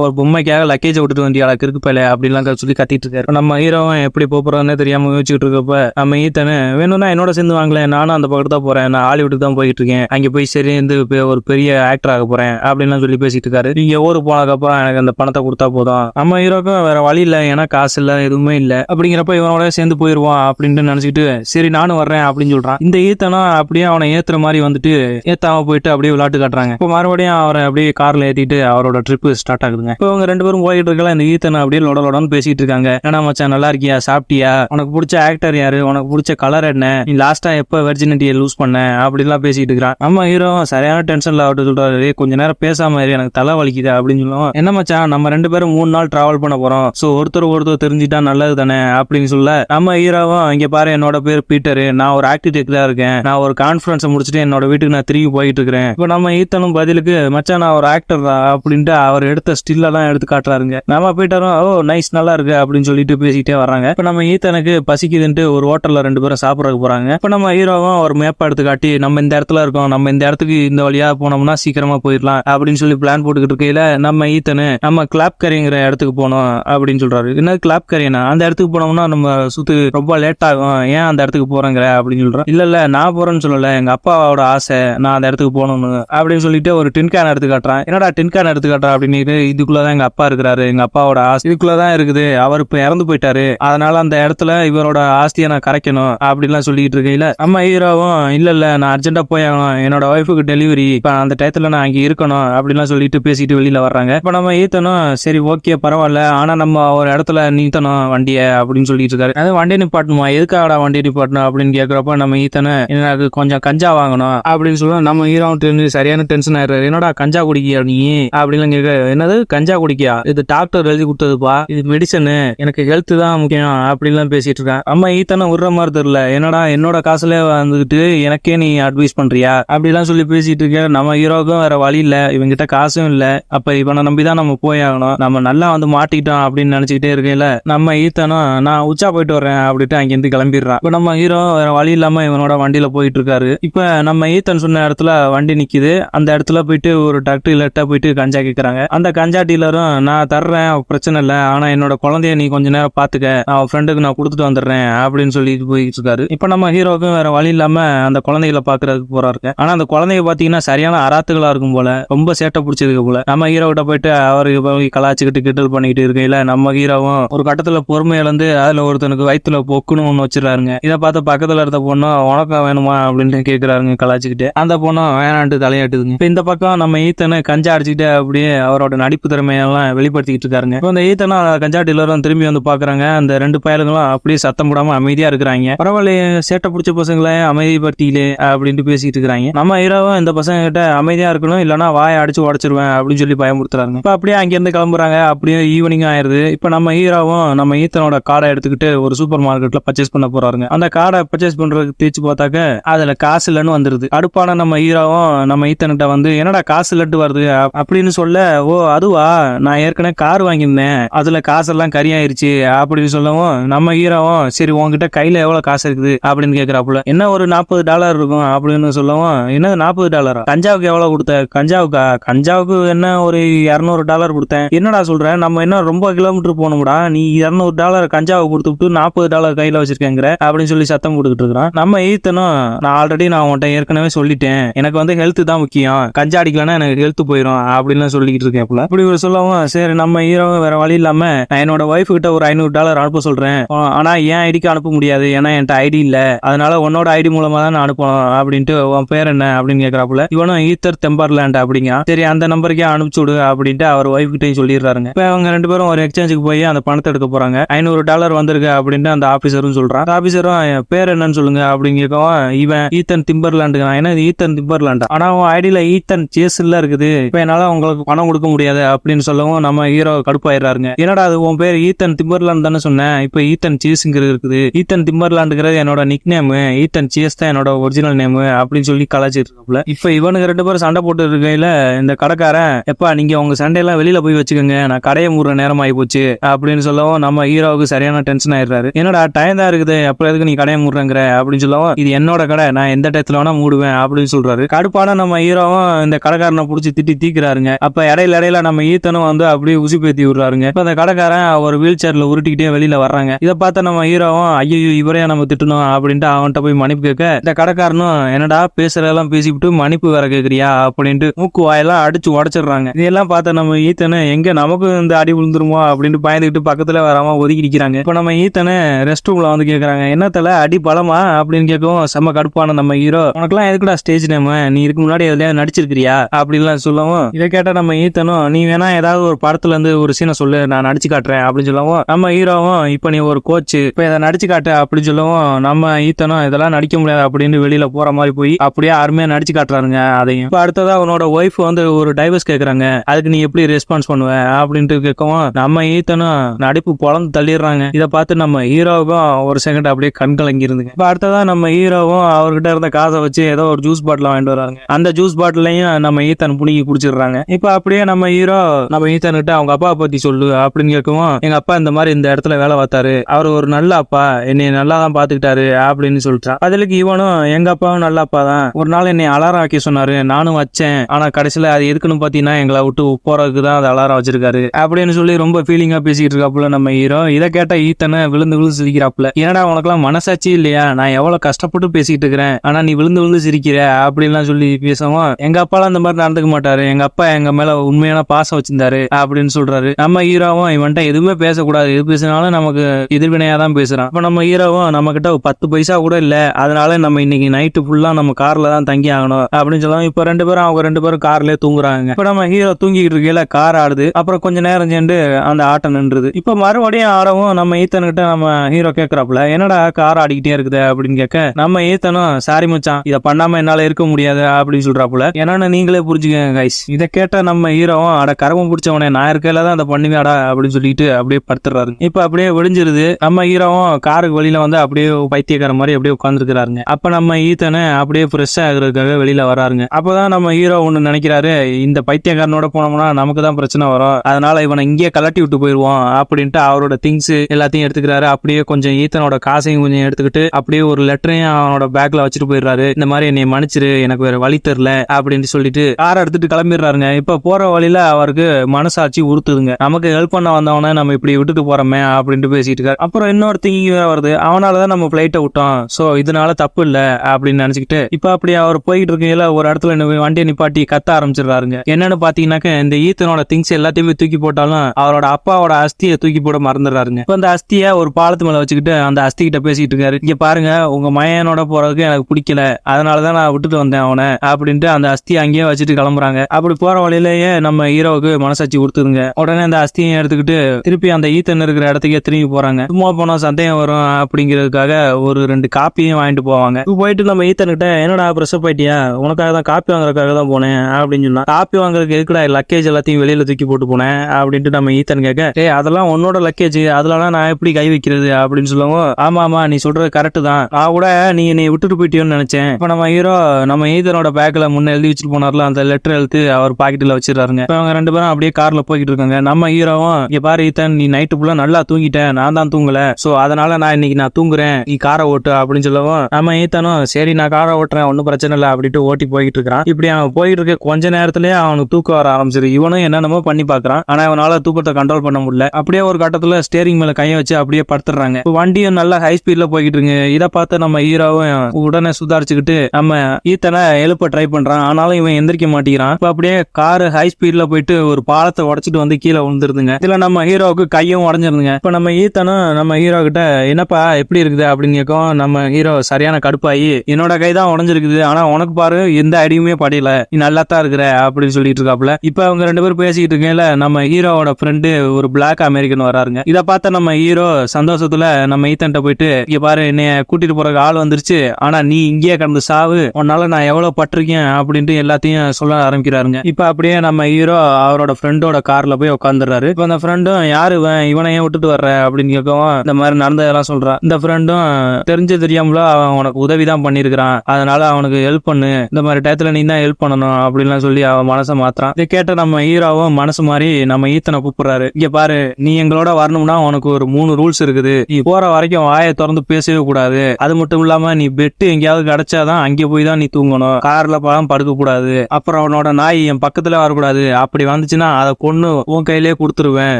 ஒரு பொம்மைக்காக லக்கேஜ் விட்டுட்டு வந்தியா கிறுக்கு பையில அப்படிலாம் சொல்லி கத்திட்டு இருக்காரு. நம்ம ஹீரோவும் எப்படி போறோம்னு தெரியாம யோசிச்சுட்டு இருக்கப்ப நம்ம ஈத்தனு வேணும்னா என்னோட சேர்ந்து சேர்ந்து வாங்கல நானும் அந்த பக்கத்து தான் போறேன். நான் ஹாலிவுட்டுக்கு தான் போயிட்டு இருக்கேன் அங்கே போய் சேர்ந்து இருந்து ஒரு பெரிய ஆக்டர் ஆக போறேன். அப்படின்லாம் சொல்லி பேசிட்டு இருக்காரு. நீங்க ஊருக்கு போனதுக்கப்புறம் எனக்கு அந்த பணத்தை கொடுத்தா போதும். நம்ம ஹீரோக்கும் வேற வழி இல்லை. ஏன்னா காசு இல்லை எதுவுமே இல்லை. அப்படிங்கிறப்ப இவனோட சேர்ந்து போயிருவான் அப்படின்ட்டு நினைச்சிட்டு சரி நானும் வர்றேன் அப்படின்னு சொல்றான். இந்த ஈத்தனா அப்படியே அவனை ஏத்துற மாதிரி வந்துட்டு ஏத்தாம போயிட்டு அப்படியே விளையாட்டு காட்டுறாங்க. இப்போ மறுபடியும் அவரை அப்படியே கார்ல ஏத்திட்டு அவரோட ட்ரிப் ஸ்டார்ட் ஆகுதுங்க. இப்போ இவங்க ரெண்டு பேரும் போயிட்டு இருக்கலாம் இந்த ஈத்தனை அப்படியே லொட லொடன்னு பேசிட்டு இருக்காங்க. ஏன்னா மச்சான் நல்லா இருக்கியா? சாப்பிட்டியா? உனக்கு பிடிச்ச ஆக்டர் யாரு? உனக்கு பிடிச்ச கலர் என்ன? நீ லாஸ்ட்டாக எப்போ வெர்ஜினிட்டியை லூஸ் பண்ண? அப்படிலாம் பேசிட்டு இருக்கிறான். நம்ம ஹீரோ சரியான டென்ஷன்ல அவட்டு சொல்கிறாரு கொஞ்ச நேரம் பேசாம எனக்கு தலை வலிக்குது அப்படின்னு சொல்லுவோம் என்ன மச்சான் நம்ம ரெண்டு பேரும் மூணு நாள் டிராவல் பண்ண போகிறோம் ஸோ ஒருத்தர் ஒருத்தர் தெரிஞ்சுட்டா நல்லது தானே? அப்படின்னு சொல்ல நம்ம ஹீரோவும் இங்கே பாரு என்னோட பேர் பீட்டர் நான் ஒரு ஆக்டிடெக்ட் தான் இருக்கேன். நான் ஒரு கான்ஃபரன்ஸை முடிச்சுட்டு என்னோட வீட்டுக்கு நான் திரும்பி போயிட்டு இருக்கிறேன். இப்போ நம்ம ஈத்தனும் பதிலுக்கு மச்சான் நான் ஒரு ஆக்டர் தான் அப்படின்ட்டு அவர் எடுத்த ஸ்டில்லெல்லாம் எடுத்து காட்டுறாருங்க. நம்ம பீட்டரும் ஓ நைஸ் நல்லா இருக்கு அப்படின்னு சொல்லிட்டு பேசிக்கிட்டே வராங்க இப்போ நம்ம ஈத்தனுக்கு பசிக்குதுன்ட்டு ஒரு ஹோட்டலில் ரெண்டு பேரும் சாப்பிட்றதுக்கு போகிறாங்க இப்போ நம்ம ஹீரோவும் ஒரு மேப் எடுத்து காட்டி நம்ம இந்த இடத்துல இருக்கோம் நம்ம இந்த இடத்துக்கு இந்த வழியா போனோம்னா சீக்கிரமா போயிடலாம் அப்படின்னு சொல்லி பிளான் போட்டுக்கிட்டு இருக்கையில நம்ம ஈத்தனு நம்ம கிளாப் கரிங்கிற இடத்துக்கு போனோம் அப்படின்னு சொல்றாரு. என்ன கிளாப் கரியனா அந்த இடத்துக்கு போனோம்னா நம்ம சுத்து ரொம்ப லேட் ஆகும் ஏன் அந்த இடத்துக்கு போறேங்கிற அப்படின்னு சொல்றோம் இல்ல இல்ல நான் போறேன்னு சொல்லல எங்க அப்பாவோட ஆசை நான் அந்த இடத்துக்கு போகணும்னு அப்படின்னு சொல்லிட்டு ஒரு டின் கேன் எடுத்து காட்டுறான். என்னடா டின் கேன் எடுத்து காட்டுறா அப்படின்னு இதுக்குள்ளதான் எங்க அப்பா இருக்கிறாரு எங்க அப்பாவோட ஆசை. இதுக்குள்ளதான் இருக்குது அவர் இப்ப இறந்து போயிட்டாரு அதனால அந்த இடத்துல இவரோட ஆஸ்தியை நான் கரைக்கணும் அப்படின்லாம் சொல்லிட்டு இருக்கையில நம்ம ஹீரோவும் இல்ல இல்ல நான் அர்ஜென்ட்டா போய் ஆகணும். என்னோட ஒய்ஃபுக்கு டெலிவரி இப்ப அந்த டயத்துல நான் அங்க இருக்கணும் அப்படின்லாம் சொல்லிட்டு பேசிட்டு வெளியில வர்றாங்க. இப்ப நம்ம ஈத்தனும் சரி ஓகே பரவாயில்ல. ஆனா நம்ம ஒரு இடத்துல நீத்தனும் வண்டிய அப்படின்னு சொல்லிட்டு இருக்காரு. அது வண்டி நிப்பாட்டணுமா? எதுக்காகடா வண்டி நிப்பாட்டணும்? அப்படின்னு கேக்குறப்ப நம்ம ஈத்தனை எனக்கு கொஞ்சம் கஞ்சா வாங்கணும் அப்படின்னு சொல்லுவோம் நம்ம ஹீரோவும் தெரிஞ்சு சரியான டென்ஷன் ஆயிடுறாரு. என்னடா கஞ்சா குடிக்கியா நீ? அப்படின்னு கேட்க என்னது? கஞ்சா குடிக்கியா இது டாக்டர் எழுதி கொடுத்ததுப்பா. இது மெடிசனு எனக்கு ஹெல்த் தான் முக்கியம் அப்படின்லாம் பேசிட்டு இருக்கேன் அம்மா ஈத்தனை விடுற மாதிரி தெரியல. என்னடா என்னோட காசுல வந்துட்டு எனக்கே நீ அட்வைஸ் பண்றியா? அப்படிலாம் சொல்லி பேசிட்டு இருக்க நம்ம ஹீரோக்கும் வேற வழி இல்ல. இவங்கிட்ட காசும் இல்ல. அப்ப இவனை நம்பி தான் நம்ம போய் ஆகணும். நம்ம நல்லா வந்து மாட்டிக்கிட்டோம் அப்படின்னு நினைச்சுக்கிட்டே இருக்கல நம்ம ஈத்தனும் நான் உச்சா போயிட்டு வரேன் அப்படின்ட்டு அங்கிருந்து கிளம்பிடுறான். இப்ப நம்ம ஹீரோ வேற வழி இல்லாம இவனோட வண்டியில போயிட்டு இருக்காரு. இப்ப நம்ம ஈத்தன் சொன்ன இடத்துல வண்டி நிக்குது. அந்த இடத்துல போயிட்டு ஒரு டாக்டர் லெட்டா போயிட்டு கஞ்சா கேட்கறாங்க அந்த கஞ்சா டீலரும் நான் தர்றேன் பிரச்சனை இல்ல. ஆனா என்னோட குழந்தைய நீ கொஞ்ச நேரம் பாத்துக்க. நான் ஃப்ரெண்டுக்கு நான் கொடுத்துட்டு வந்துடுறேன் அப்படின்னு சொல்லிட்டு போயிட்டு இருக்காரு. இப்ப நம்ம ஹீரோக்கும் வேற வழி இல்லாம அந்த குழந்தைகளை பாக்குறதுக்கு போறாரு ஆனா அந்த குழந்தைய பாத்தீங்கன்னா சரியான அராத்துகளா இருக்கும் போல. ரொம்ப சேட்டை பிடிச்சிருக்கு போல. நம்ம ஹீரோ கிட்ட போயிட்டு அவருக்கு போய் கலாச்சிக்கிட்டு கிண்டல் பண்ணிட்டு இருக்கையில நம்ம ஹீரோவும் ஒரு கட்டத்துல பொறுமை இழந்து அதுல ஒருத்தனுக்கு வயிற்றுல பொக்குன்னு ஒண்ணு வச்சிடறாருங்க. இதை பார்த்து பக்கத்துல இருந்த பொண்ணும் உனக்கம் வேணுமா? அப்படின்னு கேக்குறாருங்க கலாச்சிக்கிட்டு அந்த பொண்ணும் வேணான்ட்டு தலையாட்டுதுங்க. இப்ப இந்த பக்கம் நம்ம ஈத்தனை கஞ்சா அடிச்சுக்கிட்டு அப்படியே அவரோட நடிப்பு திறமையெல்லாம் வெளிப்படுத்திக்கிட்டு இருக்காருங்க. இப்போ அந்த ஈத்தனா கஞ்சா டீலரும் திரும்பி வந்து பாக்குறாங்க. அந்த ரெண்டு பயலுங்களும் அப்படியே சத்தம் போடாம அமைதியா இருக்கிறாங்க. பரவாயில்ல சேட்டை பிடிச்ச பசங்களை அமைதிப்படுத்திக்கலே அப்படின்ட்டு பேசிட்டு இருக்காங்க நம்ம ஹீரோவும் இந்த பசங்க கிட்ட அமைதியா இருக்கணும் இல்லைன்னா வாயை அடிச்சு உடச்சிருவேன் அப்படின்னு சொல்லி பயமுறுத்துறாங்க. இப்போ அப்படியே அங்கேருந்து கிளம்புறாங்க. அப்படியே ஈவினிங் ஆயிருது. இப்போ நம்ம ஹீரோவும் நம்ம ஈத்தனோட கார்டை எடுத்துக்கிட்டு ஒரு சூப்பர் மார்க்கெட்ல பர்ச்சேஸ் பண்ண போறாருங்க. அந்த கார்டை பர்ச்சேஸ் பண்றதுக்கு தேய்ச்சி பார்த்தாக்க அதுல காசு இல்லைன்னு வந்துருது. அடுப்பான நம்ம ஹீரோவும் நம்ம ஈத்தன்கிட்ட வந்து என்னடா காசு இல்லட்டு வருது? அப்படின்னு சொல்ல ஓ அதுவா? நான் ஏற்கனவே கார் வாங்கியிருந்தேன். அதுல காசெல்லாம் கரியாயிருச்சு அப்படின்னு சொல்லவும் நம்ம ஹீரோவும் சரி உன்கிட்ட கையில எவ்வளவு காசு இருக்குது? அப்படின்னு கேக்குறாப்புல. என்ன ஒரு நாற்பது டாலர் இருக்கும் அப்படின்னு சொல்லவும் என்ன நாற்பது டாலரா கஞ்சாவுக்கு எவ்வளவு கொடுத்த? கஞ்சாவுக்கா? கஞ்சாவுக்கு என்ன ஒரு இரநூறு டாலர் கொடுத்தேன். என்னடா சொல்ற? நம்ம என்ன ரொம்ப கிலோமீட்டர் போகணும்டா. நீ இரநூறு டாலர் கஞ்சாவை கொடுத்துட்டு நாற்பது டாலர் கையில வச்சிருக்கேங்கிற அப்படின்னு சொல்லி சத்தம் கொடுத்துட்டு இருக்கிறான். நம்ம ஈத்தனும் நான் ஆல்ரெடி நான் உன்கிட்ட ஏற்கனவே சொல்லிட்டேன். எனக்கு வந்து ஹெல்த் தான் முக்கியம். கஞ்சா அடிக்கலன்னா எனக்கு ஹெல்த் போயிடும் அப்படின்னு சொல்லிக்கிட்டு இருக்கேன் இப்படி ஒரு சொல்லவும் சரி நம்ம ஹீரோ வேற வழி இல்லாம நான் என்னோட ஒய்ஃப் கிட்ட ஒரு ஐநூறு டாலர் அனுப்ப சொல்றேன். ஆனா என் ஐடிக்கு அனுப்ப முடியாது. ஏன்னா என்கிட்ட ஐடி இல்ல. அதனால உன்னோட ஐடி மூலமா தான் நான் அனுப்பணும் அப்படின்ட்டு உன் பேர் என்ன அப்படின்னு கேக்குறாப்புல. இவனும் ஈத்தர் தெம்பர்லேண்ட் அப்படிங்க. சரி அந்த நம்பருக்கே அனுப்பிச்சு விடு அப்படின்ட்டு அவர் ஒய்ஃப் கிட்டையும் சொல்லிடுறாருங்க. இப்ப அவங்க ரெண்டு பேரும் ஒரு எக்ஸ்சேஞ்சுக்கு போய் அந்த பணத்தை எடுக்க போறாங்க. ஐநூறு டாலர் வந்திருக்கு அப்படின்ட்டு அந்த ஆபீசரும் சொல்றான். ஆபீசரும் என் பேர் என்னன்னு சொல்லுங்க அப்படின்னு கேட்கவும் இவன் ஈத்தன் திம்பர்லாண்டுங்க ஏன்னா ஈத்தன் திம்பர்லாண்ட் ஆனா அவன் ஐடியில ஈத்தன் சேஸ்ல இருக்குது. இப்ப என்னால உங்களுக்கு பணம் கொடுக்க முடியாது அப்படின்னு சொல்லவும் நம்ம ஹீரோ கடுப்பாயிடுறாருங்க. என்னடா அது உன் பேர் ஈத்தன் திம்பர்லாண்ட் தானே சொன்னேன் இப்ப ஈத்தன் சேஸ்ங்கிறது இருக்குது. ஈத்தன் திம்பர்லாண்டுங்கிறது என்னோட நிக்னேம் நேமு ஈத்தன் சிஎஸ் தான் என்னோட ஒரிஜினல் நேமு அப்படின்னு சொல்லி கலாச்சிட்டு இருக்காப்புல இப்ப இவனுக்கு ரெண்டு பேரும் சண்டை போட்டு இருக்கையில இந்த கடைக்காரன் எப்பா நீங்க உங்க சண்டையெல்லாம் வெளியில போய் வச்சுக்கோங்க நான் கடையை மூடுற நேரம் ஆகி போச்சு அப்படின்னு சொல்லவும் நம்ம ஹீரோவுக்கு சரியான டென்ஷன் ஆயிடுறாரு. என்னடா டைம் தான் இருக்குது அப்புறம் எதுக்கு நீ கடையை மூடுறங்கிற? அப்படின்னு சொல்லவும் இது என்னோட கடை நான் எந்த டயத்துல வேணா மூடுவேன் அப்படின்னு சொல்றாரு. கடுப்பான நம்ம ஹீரோவும் இந்த கடைக்காரனை புடிச்சு திட்டி தீக்குறாருங்க. அப்ப இடையில இடையில நம்ம ஈத்தனும் வந்து அப்படியே உசி பேத்தி விடுறாருங்க. இப்ப அந்த கடைக்காரன் ஒரு வீல் சேர்ல உருட்டிக்கிட்டே வெளியில வர்றாங்க. இதை பார்த்த நம்ம ஹீரோவும் ஐயோ இவரையா நம்ம திட்டணும் அப்படின்ட்டு அப்படின்ட்டு அவன்கிட்ட போய் மன்னிப்பு கேட்க. இந்த கடைக்காரனும் என்னடா பேசுறதெல்லாம் பேசிவிட்டு மன்னிப்பு வேற கேக்குறியா அப்படின்ட்டு மூக்கு வாயெல்லாம் அடிச்சு உடச்சிடுறாங்க. இதெல்லாம் பார்த்தா நம்ம ஈத்தனை எங்க நமக்கு இந்த அடி விழுந்துருமோ அப்படின்ட்டு பயந்துக்கிட்டு பக்கத்துல வராம ஒதுக்கி நிக்கிறாங்க இப்ப நம்ம ஈத்தனை ரெஸ்ட் ரூம்ல வந்து கேக்குறாங்க. என்னத்தல அடி பலமா? அப்படின்னு கேட்கவும் செம்ம கடுப்பான நம்ம ஹீரோ உனக்குலாம் எதுக்குடா ஸ்டேஜ் நேம் நீ இதுக்கு முன்னாடி எதுலயாவது நடிச்சிருக்கிறியா? அப்படின்லாம் சொல்லவும் இதை கேட்டா நம்ம ஈத்தனும் நீ வேணா ஏதாவது ஒரு படத்துல இருந்து ஒரு சீனை சொல்லு நான் நடிச்சு காட்டுறேன். அப்படின்னு சொல்லவும் நம்ம ஹீரோவும் இப்ப நீ ஒரு கோச்சு இப்ப இதை நடிச்சு காட்டு. அப்படின்னு சொல்லவும் நம்ம ஈத்தனும் இதெல்லாம் நடிக்க முடியாது அப்படின்னு வெளியில போற மாதிரி போய் அப்படியே அருமையா நடிச்சு காட்டுறாருங்க அதையும். இப்ப அடுத்ததா உன்னோட ஒய்ஃப் வந்து ஒரு டைவர்ஸ் கேக்குறாங்க. அதுக்கு நீ எப்படி ரெஸ்பான்ஸ் பண்ணுவ? அப்படின்ட்டு கேட்கவும் நம்ம ஈத்தனும் நடிப்பு பொழந்து தள்ளிடுறாங்க. இதை பார்த்து நம்ம ஹீரோவுக்கும் ஒரு செகண்ட் அப்படியே கண் கலங்கி இருந்துங்க இப்ப அடுத்ததா நம்ம ஹீரோவும் அவர்கிட்ட இருந்த காசை வச்சு ஏதோ ஒரு ஜூஸ் பாட்டில் வாங்கிட்டு வராங்க. அந்த ஜூஸ் பாட்டிலையும் நம்ம ஈத்தன் புடுங்கி குடிச்சிடுறாங்க. இப்ப அப்படியே நம்ம ஹீரோ நம்ம ஈத்தன் கிட்ட அவங்க அப்பா பத்தி சொல்லு அப்படின்னு கேட்கவும் எங்க அப்பா இந்த மாதிரி இந்த இடத்துல வேலை பார்த்தாரு. அவர் ஒரு நல்ல அப்பா. என்னை நல்லா தான் பாத்துக்கிட்டாரு அப்படின்னு அப்படின்னு சொல்லிட்டான் அதுக்கு இவனும் எங்க அப்பாவும் நல்ல அப்பா தான். ஒரு நாள் என்னை அலாரம் ஆக்கி சொன்னாரு. நானும் வச்சேன். ஆனா கடைசியில அது எதுக்குன்னு பாத்தீங்கன்னா எங்களை விட்டு போறதுக்கு தான் அது அலாரம் வச்சிருக்காரு. அப்படின்னு சொல்லி ரொம்ப ஃபீலிங்கா பேசிட்டு இருக்காப்புல நம்ம ஹீரோ இதை கேட்ட ஈத்தனை விழுந்து விழுந்து சிரிக்கிறாப்புல. என்னடா உனக்குலாம் மனசாட்சி இல்லையா? நான் எவ்வளவு கஷ்டப்பட்டு பேசிட்டு இருக்கிறேன். ஆனா நீ விழுந்து விழுந்து சிரிக்கிற. அப்படின்லாம் சொல்லி பேசவும் எங்க அப்பாலாம் அந்த மாதிரி நடந்துக்க மாட்டாரு. எங்க அப்பா எங்க மேல உண்மையான பாசம் வச்சிருந்தாரு. அப்படின்னு சொல்றாரு. நம்ம ஹீரோவும் இவன்ட்ட எதுவுமே பேசக்கூடாது. எது பேசினாலும் நமக்கு எதிர்வினையா தான் பேசுறான். இப்ப நம்ம ஹீரோவும் நம்ம கிட்ட ஒரு பத்து பைசா கூட இல்ல. அதனால நம்ம இன்னைக்கு நைட்டு ஃபுல்லா நம்ம காரில் தான் தங்கி ஆகணும் அப்படின்னு சொல்லலாம் இப்ப ரெண்டு பேரும் அவங்க ரெண்டு பேரும் கார்லயே தூங்குறாங்க. இப்போ நம்ம ஹீரோ தூங்கிட்டு இருக்கையில கார் ஆடுது. அப்புறம் கொஞ்ச நேரம் சேர்ந்து அந்த ஆட்டம் நின்றுது. இப்ப மறுபடியும் ஆடவும் நம்ம ஈத்தன்கிட்ட நம்ம ஹீரோ கேட்குறாப்புல என்னடா கார் ஆடிக்கிட்டே இருக்குது? அப்படின்னு கேட்க நம்ம ஈத்தனும் சாரி மச்சான் இதை பண்ணாம என்னால இருக்க முடியாது அப்படின்னு சொல்றாப்புல. என்னன்னு நீங்களே புரிஞ்சுக்கங்க கைஸ் இதை கேட்ட நம்ம ஹீரோவும் அட கரமம் பிடிச்சவனே நான் இருக்கையில தான் அதை பண்ணுவேடா அப்படின்னு சொல்லிட்டு அப்படியே படுத்துறாரு இப்ப அப்படியே விடிஞ்சிருது. நம்ம ஹீரோவும் காருக்கு வெளியில வந்து அப்படியே பைத்தியக்கார மாதிரி அப்படியே உட்காந்துருக்காருங்க அப்ப நம்ம ஈத்தனை அப்படியே ஃப்ரெஷ் ஆகுறதுக்காக வெளியில வராருங்க. அப்பதான் நம்ம ஹீரோ ஒண்ணு நினைக்கிறாரு இந்த பைத்தியக்காரனோட போனோம்னா நமக்கு தான் பிரச்சனை வரும். அதனால இவனை இங்கேயே கலட்டி விட்டு போயிருவோம் அப்படின்ட்டு அவரோட திங்ஸ் எல்லாத்தையும் எடுத்துக்கிறாரு. அப்படியே கொஞ்சம் ஈத்தனோட காசையும் கொஞ்சம் எடுத்துக்கிட்டு அப்படியே ஒரு லெட்டரையும் அவனோட பேக்ல வச்சுட்டு போயிடுறாரு. இந்த மாதிரி என்னை மன்னிச்சிரு எனக்கு வேற வழி தெரில அப்படின்னு சொல்லிட்டு காரை எடுத்துட்டு கிளம்பிடுறாருங்க. இப்ப போற வழியில அவருக்கு மனசாட்சி உறுத்துதுங்க. நமக்கு ஹெல்ப் பண்ண வந்தவன நம்ம இப்படி விட்டுட்டு போறோமே அப்படின்ட்டு பேசிட்டு இருக்காரு. அப்புறம் இன்னொரு திங்கிங் வருது. அவனாலதான் நம்ம பிளைட்டை விட்டோம். சோ இதனால தப்பு இல்லை அப்படின்னு நினைச்சுக்கிட்டு இப்ப அப்படி அவர் போயிட்டு இருக்கையில ஒரு இடத்துல வண்டியை நிப்பாட்டி கத்த ஆரம்பிச்சிடுறாருங்க. என்னன்னு பாத்தீங்கன்னாக்க இந்த ஈத்தனோட திங்ஸ் எல்லாத்தையுமே தூக்கி போட்டாலும் அவரோட அப்பாவோட அஸ்தியை தூக்கி போட மறந்துடுறாருங்க. இப்ப அந்த அஸ்தியை ஒரு பாலத்து மேல வச்சுக்கிட்டு அந்த அஸ்தி கிட்ட பேசிட்டு இருக்காரு. இங்க பாருங்க உங்க மயனோட போறதுக்கு எனக்கு பிடிக்கல. அதனாலதான் நான் விட்டுட்டு வந்தேன் அவனை அப்படின்ட்டு அந்த அஸ்தியை அங்கேயே வச்சுட்டு கிளம்புறாங்க. அப்படி போற வழியிலேயே நம்ம ஹீரோவுக்கு மனசாட்சி கொடுத்துருங்க. உடனே அந்த அஸ்தியை எடுத்துக்கிட்டு திருப்பி அந்த ஈத்தன் இருக்கிற இடத்துக்கே திரும்பி போறாங்க. சும்மா போனா சந்தேகம் வரும் அப்படிங்கிறதுக்காக ஒரு ரெண்டு காப்பியும் வாங்கிட்டு போவாங்க. போயிட்டு நம்ம ஈத்தன் கிட்ட என்னடா பிரசப் ஆயிட்டியா? உனக்காக தான் காப்பி வாங்குறதுக்காக தான் போனேன் அப்படின்னு சொன்னா. காப்பி வாங்குறதுக்கு எதுக்குடா லக்கேஜ் எல்லாத்தையும் வெளியில தூக்கி போட்டு போனேன் அப்படின்ட்டு நம்ம ஈத்தன் கேட்க ஏ அதெல்லாம் உன்னோட லக்கேஜ் அதுலலாம் நான் எப்படி கை வைக்கிறது? அப்படின்னு சொல்லவும் ஆமா ஆமா நீ சொல்றது கரெக்ட் தான். நான் கூட நீ என்னை விட்டுட்டு போயிட்டியோன்னு நினைச்சேன். இப்ப நம்ம ஹீரோ நம்ம ஈதனோட பேக்ல முன்ன எழுதி வச்சுட்டு போனார்ல அந்த லெட்டர் எழுத்து அவர் பாக்கெட்ல வச்சிடறாருங்க. இப்ப அவங்க ரெண்டு பேரும் அப்படியே கார்ல போய்கிட்டு இருக்காங்க. நம்ம ஹீரோவும் இங்க பாரு ஈத்தன் நீ நைட்டு ஃபுல்லா நல்லா தூங்கிட்டேன் நான் தான் தூங்கல. சோ அதனால நான் இன்னைக்கு நான் தூங்குறேன். நீ காரை ஓட்டு அப்படின்னு சொல்லவும் நம்ம ஈத்தனும் சரி நான் காரை ஓட்டுறேன் ஒன்றும் பிரச்சனை இல்லை அப்படின்ட்டு ஓட்டி போய்கிட்டு இருக்கான் இப்படி அவன் போயிட்டு இருக்க கொஞ்ச நேரத்திலேயே அவனுக்கு தூக்கம் வர ஆரம்பிச்சிரு இவனும் என்னென்னமோ பண்ணி பாக்குறான் ஆனா அவனால தூக்கத்தை கண்ட்ரோல் பண்ண முடியல. அப்படியே ஒரு கட்டத்துல ஸ்டேரிங் மேல கையை வச்சு அப்படியே படுத்துறாங்க வண்டியும் நல்லா ஹை ஸ்பீட்ல போய்கிட்டு இருக்கு. இதை பார்த்து நம்ம ஹீரோவும் உடனே சுதாரிச்சுக்கிட்டு நம்ம ஈத்தனை எழுப்ப ட்ரை பண்றான். ஆனாலும் இவன் எந்திரிக்க மாட்டேங்கிறான். இப்ப அப்படியே காரு ஹை ஸ்பீட்ல போயிட்டு ஒரு பாலத்தை உடச்சிட்டு வந்து கீழே விழுந்துருதுங்க. இதுல நம்ம ஹீரோவுக்கு கையும் உடஞ்சிருந்துங்க இப்ப நம்ம ஈத்தனும் நம்ம ஹீரோ கிட்ட என்னப்பா எப்படி இருக்குது? அப்படின்னு கேட்கும் நம்ம ஹீரோ சரியான கடுப்பாயி என்னோட கை தான் உடஞ்சிருக்குது ஆனா உனக்கு பாரு எந்த அடியுமே படையில நீ நல்லா தான் இருக்கிற அப்படின்னு சொல்லிட்டு இருக்காப்புல. இப்ப அவங்க ரெண்டு பேரும் பேசிக்கிட்டு இருக்கேன்ல நம்ம ஹீரோவோட ஃப்ரெண்டு ஒரு பிளாக் அமெரிக்கன் வராருங்க. இதை பார்த்த நம்ம ஹீரோ சந்தோஷத்துல நம்ம ஈத்தன்ட்ட போயிட்டு இங்க பாரு என்னைய கூட்டிட்டு போறக்கு ஆள் வந்துருச்சு ஆனா நீ இங்கேயே கடந்து சாவு உன்னால நான் எவ்வளவு பட்டிருக்கேன் அப்படின்ட்டு எல்லாத்தையும் சொல்ல ஆரம்பிக்கிறாருங்க. இப்ப அப்படியே நம்ம ஹீரோ அவரோட ஃப்ரெண்டோட கார்ல போய் உட்காந்துடுறாரு இப்ப அந்த ஃப்ரெண்டும் யாரு இவன்? இவனை ஏன் விட்டுட்டு வர்ற? அப்படின்னு கேட்கவும் இந்த மாதிரி நடந்ததெல்லாம் சொல்றான் இந்த ஃப்ரெண்டும் தெரிஞ்சு தெரியாமல அவன் உனக்கு உதவி தான் பண்ணிருக்கிறான். அதனால அவனுக்கு ஹெல்ப் பண்ணு. இந்த மாதிரி டயத்துல நீ தான் ஹெல்ப் பண்ணணும் அப்படின்லாம் சொல்லி அவன் மனசை மாத்துறான். இதை கேட்ட நம்ம ஹீரோவும் மனசு மாதிரி நம்ம ஈத்தனை கூப்பிடுறாரு. இங்க பாரு நீ எங்களோட வரணும்னா உனக்கு ஒரு மூணு ரூல்ஸ் இருக்குது. நீ போற வரைக்கும் வாயை திறந்து பேசவே கூடாது. அது மட்டும் இல்லாம நீ பெட்டு எங்கேயாவது கிடைச்சாதான் அங்கே போய் தான் நீ தூங்கணும். கார்ல பழம் படுக்க கூடாது அப்புறம் அவனோட நாய் என் பக்கத்துல வரக்கூடாது. அப்படி வந்துச்சுன்னா அதை கொண்டு உன் கையிலேயே கொடுத்துருவேன்.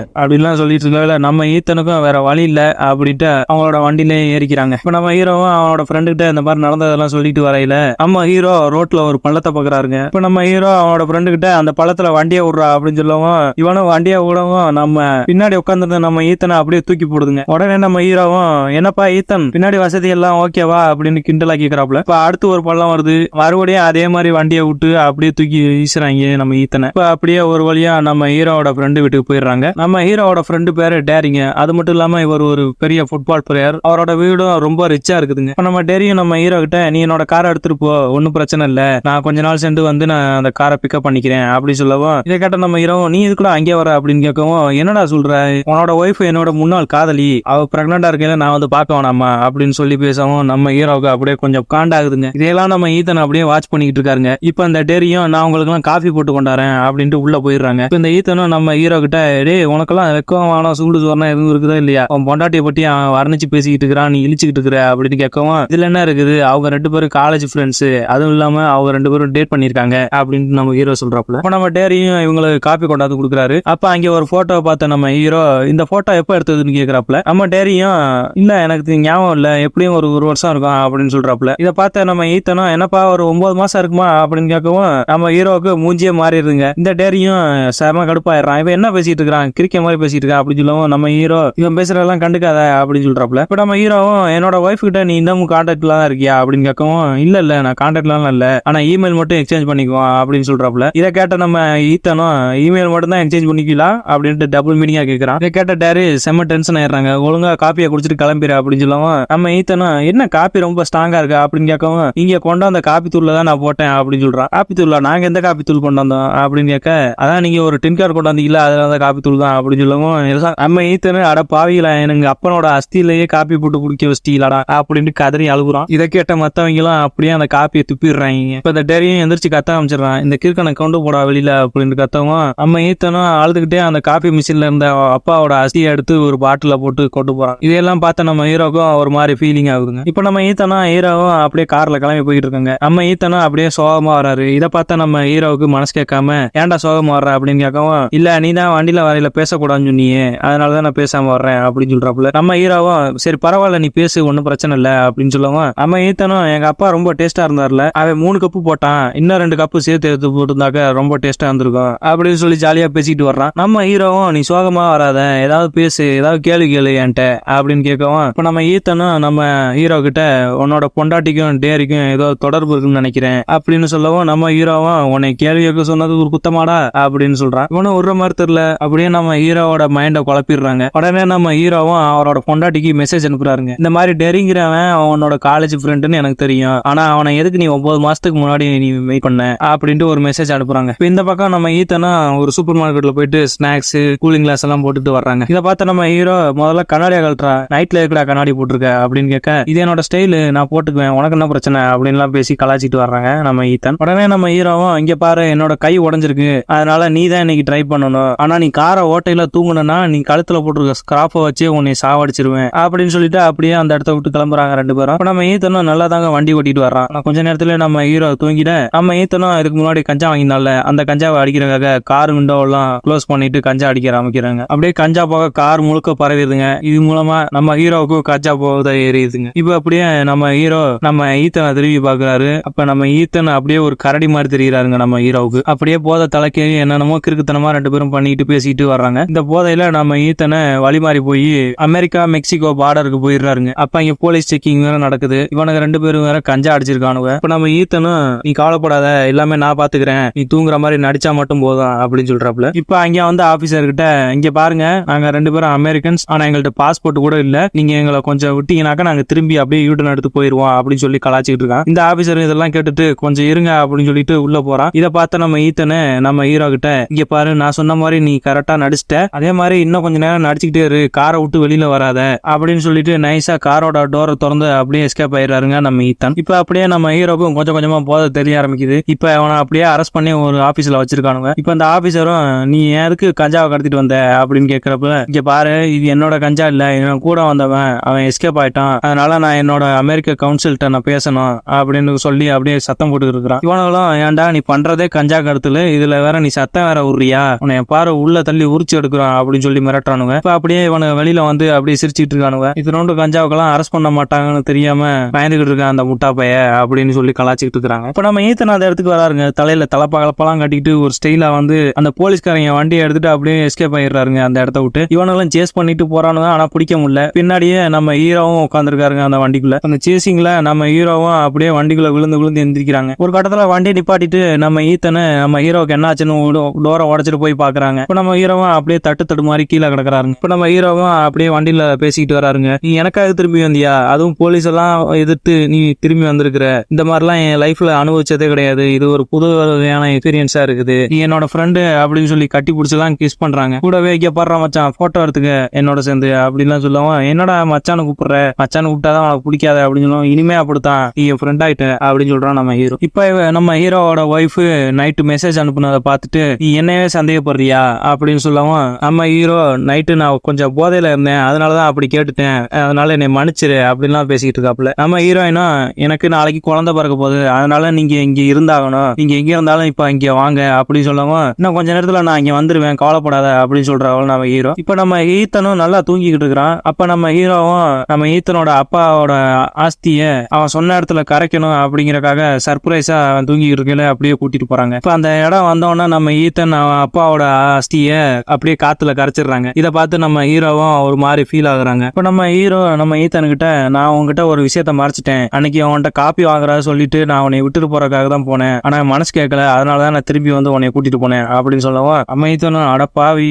அப்படின்லாம் சொல்லிட்டு இருக்காங்க நம்ம ஈத்தனுக்கும் வேற வழி இல்லை அப்படின்ட்டு அவங்களோட வண்டியிலே ஏறிக்கிறாங்க. இப்ப நம்ம ஹீரோவும் அவனோட ஃப்ரெண்டுகிட்ட இந்த மாதிரி நடந்ததெல்லாம் சொல்லிட்டு வரையில நம்ம ஹீரோ ரோட்ல ஒரு பள்ளத்தை பாக்குறாருங்க. இப்ப நம்ம ஹீரோ அவனோட ஃப்ரெண்டு கிட்ட அந்த பள்ளத்துல வண்டியை விடுறா அப்படின்னு சொல்லவும் இவனும் வண்டியை விடவும் நம்ம பின்னாடி உட்காந்துருந்த நம்ம ஈத்தனை அப்படியே தூக்கி போடுதுங்க. உடனே நம்ம ஹீரோவும் என்னப்பா ஈத்தன் பின்னாடி வசதி எல்லாம் ஓகேவா அப்படின்னு கிண்டலா கேக்குறாப்ல இப்ப அடுத்து ஒரு பள்ளம் வருது. மறுபடியும் அதே மாதிரி வண்டியை விட்டு அப்படியே தூக்கி வீசுறாங்க நம்ம ஈத்தனை. இப்ப அப்படியே ஒரு வழியா நம்ம ஹீரோவோட ஃப்ரெண்டு வீட்டுக்கு போயிடுறாங்க. நம்ம ஹீரோவோட ஃப்ரெண்டு பேரு டேரிங்க. அது மட்டும் இல்லாம இவர் ஒரு பெரிய ஃபுட்பால் பிளேயர் அவரோட வீடும் ரொம்ப ரிச்சா இருக்குதுங்க. இப்போ நம்ம டெரியும் நம்ம ஹீரோ கிட்ட நீ என்னோட காரை எடுத்துட்டு போ ஒன்றும் பிரச்சனை இல்லை. நான் கொஞ்ச நாள் சென்று வந்து நான் அந்த காரை பிக்கப் பண்ணிக்கிறேன். அப்படி சொல்லவும் இதை கேட்ட நம்ம ஹீரோ நீ இதுக்குள்ள அங்கே வர? அப்படின்னு கேட்கவும் என்னடா சொல்ற? உன்னோட ஒய்ஃப் என்னோட முன்னாள் காதலி. அவ பிரெக்னண்டா இருக்கையில நான் வந்து பார்க்க வேணாமா? அப்படின்னு சொல்லி பேசவும் நம்ம ஹீரோவுக்கு அப்படியே கொஞ்சம் காண்டாகுதுங்க. இதையெல்லாம் நம்ம ஈத்தன் அப்படியே வாட்ச் பண்ணிக்கிட்டு இருக்காருங்க. இப்போ அந்த டெரியும் நான் உங்களுக்கு எல்லாம் காஃபி போட்டு கொண்டாரேன் அப்படின்ட்டு உள்ள போயிடுறாங்க. இப்போ இந்த ஈத்தனும் நம்ம ஹீரோ கிட்ட டேய் உனக்கெல்லாம் வெக்கம் வானம் சூடு சோறனா எதுவும் இருக்குதா இல்லையா? உன் பொண்டாட்டியை பற்றி அவன் வர்ணிச்சு பேசிக்கிட்டு இருக்கிறான். நீ இழிச்சுக்கிட்டு இருக்கிற. அப்படின்னு கேட்கவும் இதுல என்ன இருக்குது? அவங்க ரெண்டு பேரும் காலேஜ் ஃப்ரெண்ட்ஸ் அதுவும் இல்லாம அவங்க ரெண்டு பேரும் டேட் பண்ணிருக்காங்க அப்படின்னு நம்ம ஹீரோ சொல்றாப்புல. அப்ப நம்ம டேரியும் இவங்களுக்கு காப்பி கொண்டாந்து கொடுக்குறாரு. அப்ப அங்க ஒரு போட்டோ பார்த்த நம்ம ஹீரோ இந்த போட்டோ எப்ப எடுத்ததுன்னு கேக்குறாப்புல நம்ம டேரியும் இல்ல எனக்கு ஞாபகம் இல்ல. எப்படியும் ஒரு ஒரு வருஷம் இருக்கும் அப்படின்னு சொல்றாப்புல. இதை பார்த்த நம்ம ஈத்தனும் என்னப்பா ஒரு ஒன்பது மாசம் இருக்குமா? அப்படின்னு கேட்கவும் நம்ம ஹீரோவுக்கு மூஞ்சியே மாறிடுதுங்க. இந்த டேரியும் செம கடுப்பாயிடுறான். இவன் என்ன பேசிட்டு இருக்கான் கிரிக்கெட் மாதிரி பேசிட்டு இருக்கான் அப்படின்னு சொல்லவும் நம்ம ஹீரோ இவன் பேசுறதெல்லாம் கண்டுக்காத அப்படின்னு சொல்றாப்புல. இப்ப நம்ம ஹீரோவும் என்னோட ஒய்ஃப் கிட்ட நீ இன்னமும் கான்டாக்ட்ல தான் இருக்கியா அப்படின்னு கேட்கவும் இல்ல இல்ல நான் கான்டாக்ட்லாம் இல்ல. ஆனா இமெயில் மட்டும் எக்ஸ்சேஞ்ச் பண்ணிக்குவோம் அப்படின்னு சொல்றாப்புல. இதை கேட்ட நம்ம ஈத்தனும் இமெயில் மட்டும் தான் எக்ஸ்சேஞ்ச் பண்ணிக்கலாம் அப்படின்ட்டு டபுள் மீனிங்கா கேட்கிறான் இதை கேட்ட டேரி செம்ம டென்ஷன் ஆயிடுறாங்க. ஒழுங்கா காப்பியை குடிச்சிட்டு கிளம்பிடு அப்படின்னு சொல்லவும் நம்ம ஈத்தனும் என்ன காப்பி ரொம்ப ஸ்ட்ராங்கா இருக்கா? அப்படின்னு கேட்கவும் இங்க கொண்டு அந்த காப்பி தூள்ல தான் நான் போட்டேன் அப்படின்னு சொல்றான். காப்பி தூள்ல நாங்க எந்த காப்பி தூள் கொண்டு வந்தோம்? அப்படின்னு கேட்க அதான் நீங்க ஒரு டின் கார் கொண்டாந்தீங்களா அதனால தான் அந்த காப்பி தூள் தான் அப்படின்னு சொல்லவும் எல்லாம் நம்ம ஈத்தனு அட பாவிகளா எனக்கு அப்பனோட அஸ்தியிலேயே காப்பி போட்டு குடிக்க வச்சிட்டீங்களாடா? அப்படின்ட்டு கதறி அழுகுறான். இதை கேட்ட மத்தவங்க எல்லாம் அப்படியே அந்த காப்பியை துப்பிடுறாங்க. இப்ப இந்த டெரியும் எந்திரிச்சு கத்த ஆரம்பிச்சிடறான். இந்த கிறுக்கனை கொண்டு போடா வெளியில அப்படின்னு கத்தவும் நம்ம ஈத்தனும் அழுதுகிட்டே அந்த காப்பி மிஷின்ல இருந்த அப்பாவோட அசியை எடுத்து ஒரு பாட்டில போட்டு கொண்டு போறான். இதெல்லாம் பார்த்த நம்ம ஹீரோக்கும் ஒரு மாதிரி ஃபீலிங் ஆகுதுங்க. இப்ப நம்ம ஈத்தனா ஹீரோவும் அப்படியே கார்ல கிளம்பி போயிட்டு இருக்காங்க. நம்ம ஈத்தனா அப்படியே சோகமா வராரு இதை பார்த்தா நம்ம ஹீரோவுக்கு மனசு கேட்காம ஏன்டா சோகமா வர்ற? அப்படின்னு கேட்கவும் இல்ல நீ தான் வண்டியில வரையில பேசக்கூடாதுன்னு சொன்னியே. அதனாலதான் நான் பேசாம வர்றேன். அப்படின்னு சொல்றாப்புல. நம்ம ஹீரோவும் சரி பரவாயில்ல நீ பேசு ஒன்னும் பிரச்சனை பிரச்சனை இல்ல அப்படின்னு சொல்லுவான் நம்ம ஈத்தனும் எங்க அப்பா ரொம்ப டேஸ்டா இருந்தார்ல அவன் மூணு கப்பு போட்டான் இன்னும் ரெண்டு கப்பு சேர்த்து எடுத்து போட்டிருந்தாக்க ரொம்ப டேஸ்டா இருந்திருக்கும் அப்படின்னு சொல்லி ஜாலியா பேசிட்டு வர்றான். நம்ம ஹீரோவும் நீ சோகமா வராத ஏதாவது பேசு ஏதாவது கேள்வி கேளு என்கிட்ட அப்படின்னு கேட்கவும் இப்ப நம்ம ஈத்தனும் நம்ம ஹீரோ கிட்ட உன்னோட பொண்டாட்டிக்கும் டேரிக்கும் ஏதோ தொடர்பு இருக்குன்னு நினைக்கிறேன் அப்படின்னு சொல்லவும் நம்ம ஹீரோவும் உன்னை கேள்வி கேட்க சொன்னது ஒரு குத்தமாடா அப்படின்னு சொல்றான். இவனும் விடுற மாதிரி தெரியல அப்படியே நம்ம ஹீரோவோட மைண்டை குழப்பிடுறாங்க. உடனே நம்ம ஹீரோவும் அவரோட பொண்டாட்டிக்கு மெசேஜ் அனுப்புறாருங்க. இந்த மாதிரி அப்படிங்கிறவன் அவனோட காலேஜ் ஃப்ரெண்டுன்னு எனக்கு தெரியும். ஆனா அவனை எதுக்கு நீ ஒன்பது மாசத்துக்கு முன்னாடி நீ வெயிட் பண்ண? அப்படின்ட்டு ஒரு மெசேஜ் அனுப்புறாங்க. இப்போ இந்த பக்கம் நம்ம ஈத்தனா ஒரு சூப்பர் மார்க்கெட்ல போயிட்டு ஸ்நாக்ஸ் கூலிங் கிளாஸ் எல்லாம் போட்டுட்டு வர்றாங்க. இதை பார்த்து நம்ம ஹீரோ முதல்ல கண்ணாடி கழட்டுறா. நைட்ல இருக்கடா கண்ணாடி போட்டிருக்க? அப்படின்னு கேட்க இது என்னோட ஸ்டைலு நான் போட்டுக்குவேன். உனக்கு என்ன பிரச்சனை? அப்படின்லாம் பேசி கலாச்சிட்டு வர்றாங்க நம்ம ஈத்தன். உடனே நம்ம ஹீரோவும் இங்க பாரு என்னோட கை உடஞ்சிருக்கு. அதனால நீ தான் இன்னைக்கு ட்ரை பண்ணணும். ஆனா நீ காரை ஓட்டையில தூங்கணும்னா நீ கழுத்துல போட்டிருக்க ஸ்கிராப்பை வச்சு உன்னை சாவடிச்சிருவேன். அப்படின்னு சொல்லிட்டு அப்படியே அந்த இடத்த விட்டு கிளம்புறாங்க ரெண்டு பேரும். இப்ப நம்ம ஈத்தனும் நல்லா தாங்க வண்டி ஓட்டிட்டு வர்றான். ஆனா கொஞ்ச நேரத்துல நம்ம ஹீரோ தூங்கிட நம்ம ஈத்தனும் இதுக்கு முன்னாடி கஞ்சா வாங்கினால அந்த கஞ்சாவை அடிக்கிறதுக்காக கார் விண்டோ எல்லாம் க்ளோஸ் பண்ணிட்டு கஞ்சா அடிக்க ஆரம்பிக்கிறாங்க. அப்படியே கஞ்சா போக கார் முழுக்க பரவிடுதுங்க. இது மூலமா நம்ம ஹீரோவுக்கு கஞ்சா போக எரியுதுங்க. இப்போ அப்படியே நம்ம ஹீரோ நம்ம ஈத்தனை திரும்பி பாக்குறாரு அப்ப நம்ம ஈத்தன் அப்படியே ஒரு கரடி மாதிரி தெரிகிறாருங்க நம்ம ஹீரோவுக்கு அப்படியே போதை தலைக்கேறி என்னென்னமோ கிறுக்குத்தனமா ரெண்டு பேரும் பண்ணிட்டு பேசிட்டு வர்றாங்க. இந்த போதையில நம்ம ஈத்தனை வழி மாறி போய் அமெரிக்கா மெக்சிகோ பார்டருக்கு போயிடுறாருங்க. அப்ப இங்க போலீஸ் செக்கிங் வேற நடக்குது. இவனுக்கு ரெண்டு பேரும் வேற கஞ்சா அடிச்சிருக்கானுங்க. இப்ப நம்ம ஈத்தனும் நீ கவலைப்படாத எல்லாமே நான் பாத்துக்கிறேன். நீ தூங்குற மாதிரி நடிச்சா மட்டும் போதும் அப்படின்னு சொல்றாப்ல இப்ப அங்க வந்து ஆபீசர் கிட்ட இங்க பாருங்க நாங்க ரெண்டு பேரும் அமெரிக்கன்ஸ் ஆனா எங்கள்ட்ட பாஸ்போர்ட் கூட இல்ல. நீங்க எங்களை கொஞ்சம் விட்டீங்கன்னாக்கா நாங்க திரும்பி அப்படியே யூட்டன் எடுத்து போயிருவோம் அப்படின்னு சொல்லி கலாச்சிட்டு இருக்கான். இந்த ஆபீசர் இதெல்லாம் கேட்டுட்டு கொஞ்சம் இருங்க அப்படின்னு சொல்லிட்டு உள்ள போறான். இதை பார்த்த நம்ம ஈத்தனு நம்ம ஹீரோ கிட்ட இங்க பாரு நான் சொன்ன மாதிரி நீ கரெக்டா நடிச்சிட்ட. அதே மாதிரி இன்னும் கொஞ்ச நேரம் நடிச்சுக்கிட்டே இரு. காரை விட்டு வெளியில வராத அப்படின்னு சொல்லிட்டு நைஸா காரோட டோரை திறந்து அப்படியே எஸ்கேப் ஆயிடுறாருங்க நம்ம ஈத்தன். இப்போ அப்படியே நம்ம ஹீரோக்கும் கொஞ்சம் கொஞ்சமா போத தெரிய ஆரம்பிக்குது. இப்போ அவனை அப்படியே அரெஸ்ட் பண்ணி ஒரு ஆபீஸ்ல வச்சிருக்கானுங்க. இப்போ அந்த ஆபீசரும் நீ எதுக்கு கஞ்சாவை கடத்திட்டு வந்த? அப்படின்னு கேட்குறப்ப இங்க பாரு இது என்னோட கஞ்சா இல்ல. என் கூட வந்தவன் அவன் எஸ்கேப் ஆயிட்டான். அதனால நான் என்னோட அமெரிக்க கவுன்சில்கிட்ட நான் பேசணும். அப்படின்னு சொல்லி அப்படியே சத்தம் போட்டுக்கிட்டு இருக்கிறான். இவனுங்களும் ஏன்டா நீ பண்றதே கஞ்சா கடத்தல. இதுல வேற நீ சத்தம் வேற உரியா உன்னை பாரு உள்ள தள்ளி உரிச்சு எடுக்கிறான். அப்படின்னு சொல்லி மிரட்டுறானுங்க. இப்ப அப்படியே இவனுங்க வெளியில வந்து அப்படியே சிரிச்சிட்டு இருக்கானுங்க. இது ரெண்டு கஞ்சாவுக்கெல்லாம் அரெஸ்ட் பண்ண பண்ண மாட்டாங்கன்னு தெரியாம பயந்துகிட்டு இருக்கான் அந்த முட்டா பைய அப்படின்னு சொல்லி கலாச்சிக்கிட்டு இருக்காங்க இப்ப நம்ம ஈத்தன் அந்த இடத்துக்கு வராருங்க. தலையில தலப்பா கலப்பெல்லாம் கட்டிக்கிட்டு ஒரு ஸ்டைலா வந்து அந்த போலீஸ்காரங்க வண்டியை எடுத்துட்டு அப்படியே எஸ்கேப் ஆயிடுறாருங்க அந்த இடத்த விட்டு. இவனெல்லாம் சேஸ் பண்ணிட்டு போறானுங்க. ஆனா பிடிக்க முடியல. பின்னாடியே நம்ம ஹீரோவும் உட்காந்துருக்காருங்க அந்த வண்டிக்குள்ள. அந்த சேசிங்ல நம்ம ஹீரோவும் அப்படியே வண்டிக்குள்ள விழுந்து விழுந்து எந்திரிக்கிறாங்க. ஒரு கட்டத்துல வண்டியை நிப்பாட்டிட்டு நம்ம ஈத்தனை நம்ம ஹீரோவுக்கு என்ன ஆச்சுன்னு டோரை உடச்சிட்டு போய் பாக்குறாங்க. இப்ப நம்ம ஹீரோவும் அப்படியே தட்டு தட்டு மாதிரி கீழே கிடக்குறாருங்க. இப்ப நம்ம ஹீரோவும் அப்படியே வண்டியில பேசிக்கிட்டு வராருங்க. நீ எனக்காக திரும்பி வந்தியா? அதுவும் போலீஸ் எல்லாம் எதிர்த்து நீ திரும்பி வந்திருக்கிற. இந்த மாதிரிலாம் என் லைஃப்ல அனுபவிச்சதே கிடையாது. இது ஒரு புது வகையான எக்ஸ்பீரியன்ஸா இருக்குது. நீ என்னோட ஃப்ரெண்டு அப்படின்னு சொல்லி கட்டி பிடிச்சலாம் கிஸ் பண்றாங்க. கூடவே இங்க பாடுற மச்சான் போட்டோ எடுத்துக்க என்னோட சேர்ந்து அப்படின்லாம் சொல்லுவோம் என்னடா மச்சானு கூப்பிடுற? மச்சானை கூப்பிட்டாதான் உனக்கு பிடிக்காத அப்படின்னு சொல்லுவோம் இனிமே அப்படித்தான். நீ என் ஃப்ரெண்ட் ஆயிட்ட அப்படின்னு சொல்றான் நம்ம ஹீரோ இப்ப நம்ம ஹீரோவோட ஒய்ஃப் நைட்டு மெசேஜ் அனுப்புனதை பார்த்துட்டு நீ என்னையே சந்தேகப்படுறியா? அப்படின்னு சொல்லவும் நம்ம ஹீரோ நைட்டு நான் கொஞ்சம் போதையில இருந்தேன். அதனாலதான் அப்படி கேட்டுட்டேன். அதனால என்னை மன்னிச்சிரு. அப்படின்லாம் பேசிக்கிட்டு இருக்காப்புல நம்ம ஹீரோயினா எனக்கு நாளைக்கு குழந்தை பிறக்க போகுது. அதனால நீங்க இங்க இருந்தாகணும். நீங்க எங்க இருந்தாலும் இப்ப இங்க வாங்க அப்படின்னு சொல்லவும் இன்னும் கொஞ்ச நேரத்துல நான் இங்க வந்துருவேன் கவலைப்படாத அப்படின்னு சொல்றவள் நம்ம ஹீரோ இப்ப நம்ம ஈத்தனும் நல்லா தூங்கிக்கிட்டு இருக்கிறான். அப்ப நம்ம ஹீரோவும் நம்ம ஈத்தனோட அப்பாவோட ஆஸ்திய அவன் சொன்ன இடத்துல கரைக்கணும் அப்படிங்கறக்காக சர்ப்ரைஸா அவன் தூங்கிக்கிட்டு இருக்கல அப்படியே கூட்டிட்டு போறாங்க. இப்ப அந்த இடம் வந்தோடனே நம்ம ஈத்தன் அவன் அப்பாவோட ஆஸ்திய அப்படியே காத்துல கரைச்சிடுறாங்க. இதை பார்த்து நம்ம ஹீரோவும் ஒரு மாதிரி ஃபீல் ஆகுறாங்க. இப்ப நம்ம ஹீரோ நம்ம ஈத்தன் கிட்ட நான் உன்கிட்ட ஒரு விஷயத்த மறைச்சிட்டேன். அன்னைக்கு அவன்கிட்ட காப்பி வாங்குறத சொல்லிட்டு நான் உன்னை விட்டுட்டு போறதுக்காக தான் போனேன். ஆனா மனசு கேட்கல. அதனாலதான் நான் திருப்பி வந்து உன்னை கூட்டிட்டு போனேன் அப்படின்னு சொல்லவும் நம்ம ஈத்தனும் அட பாவி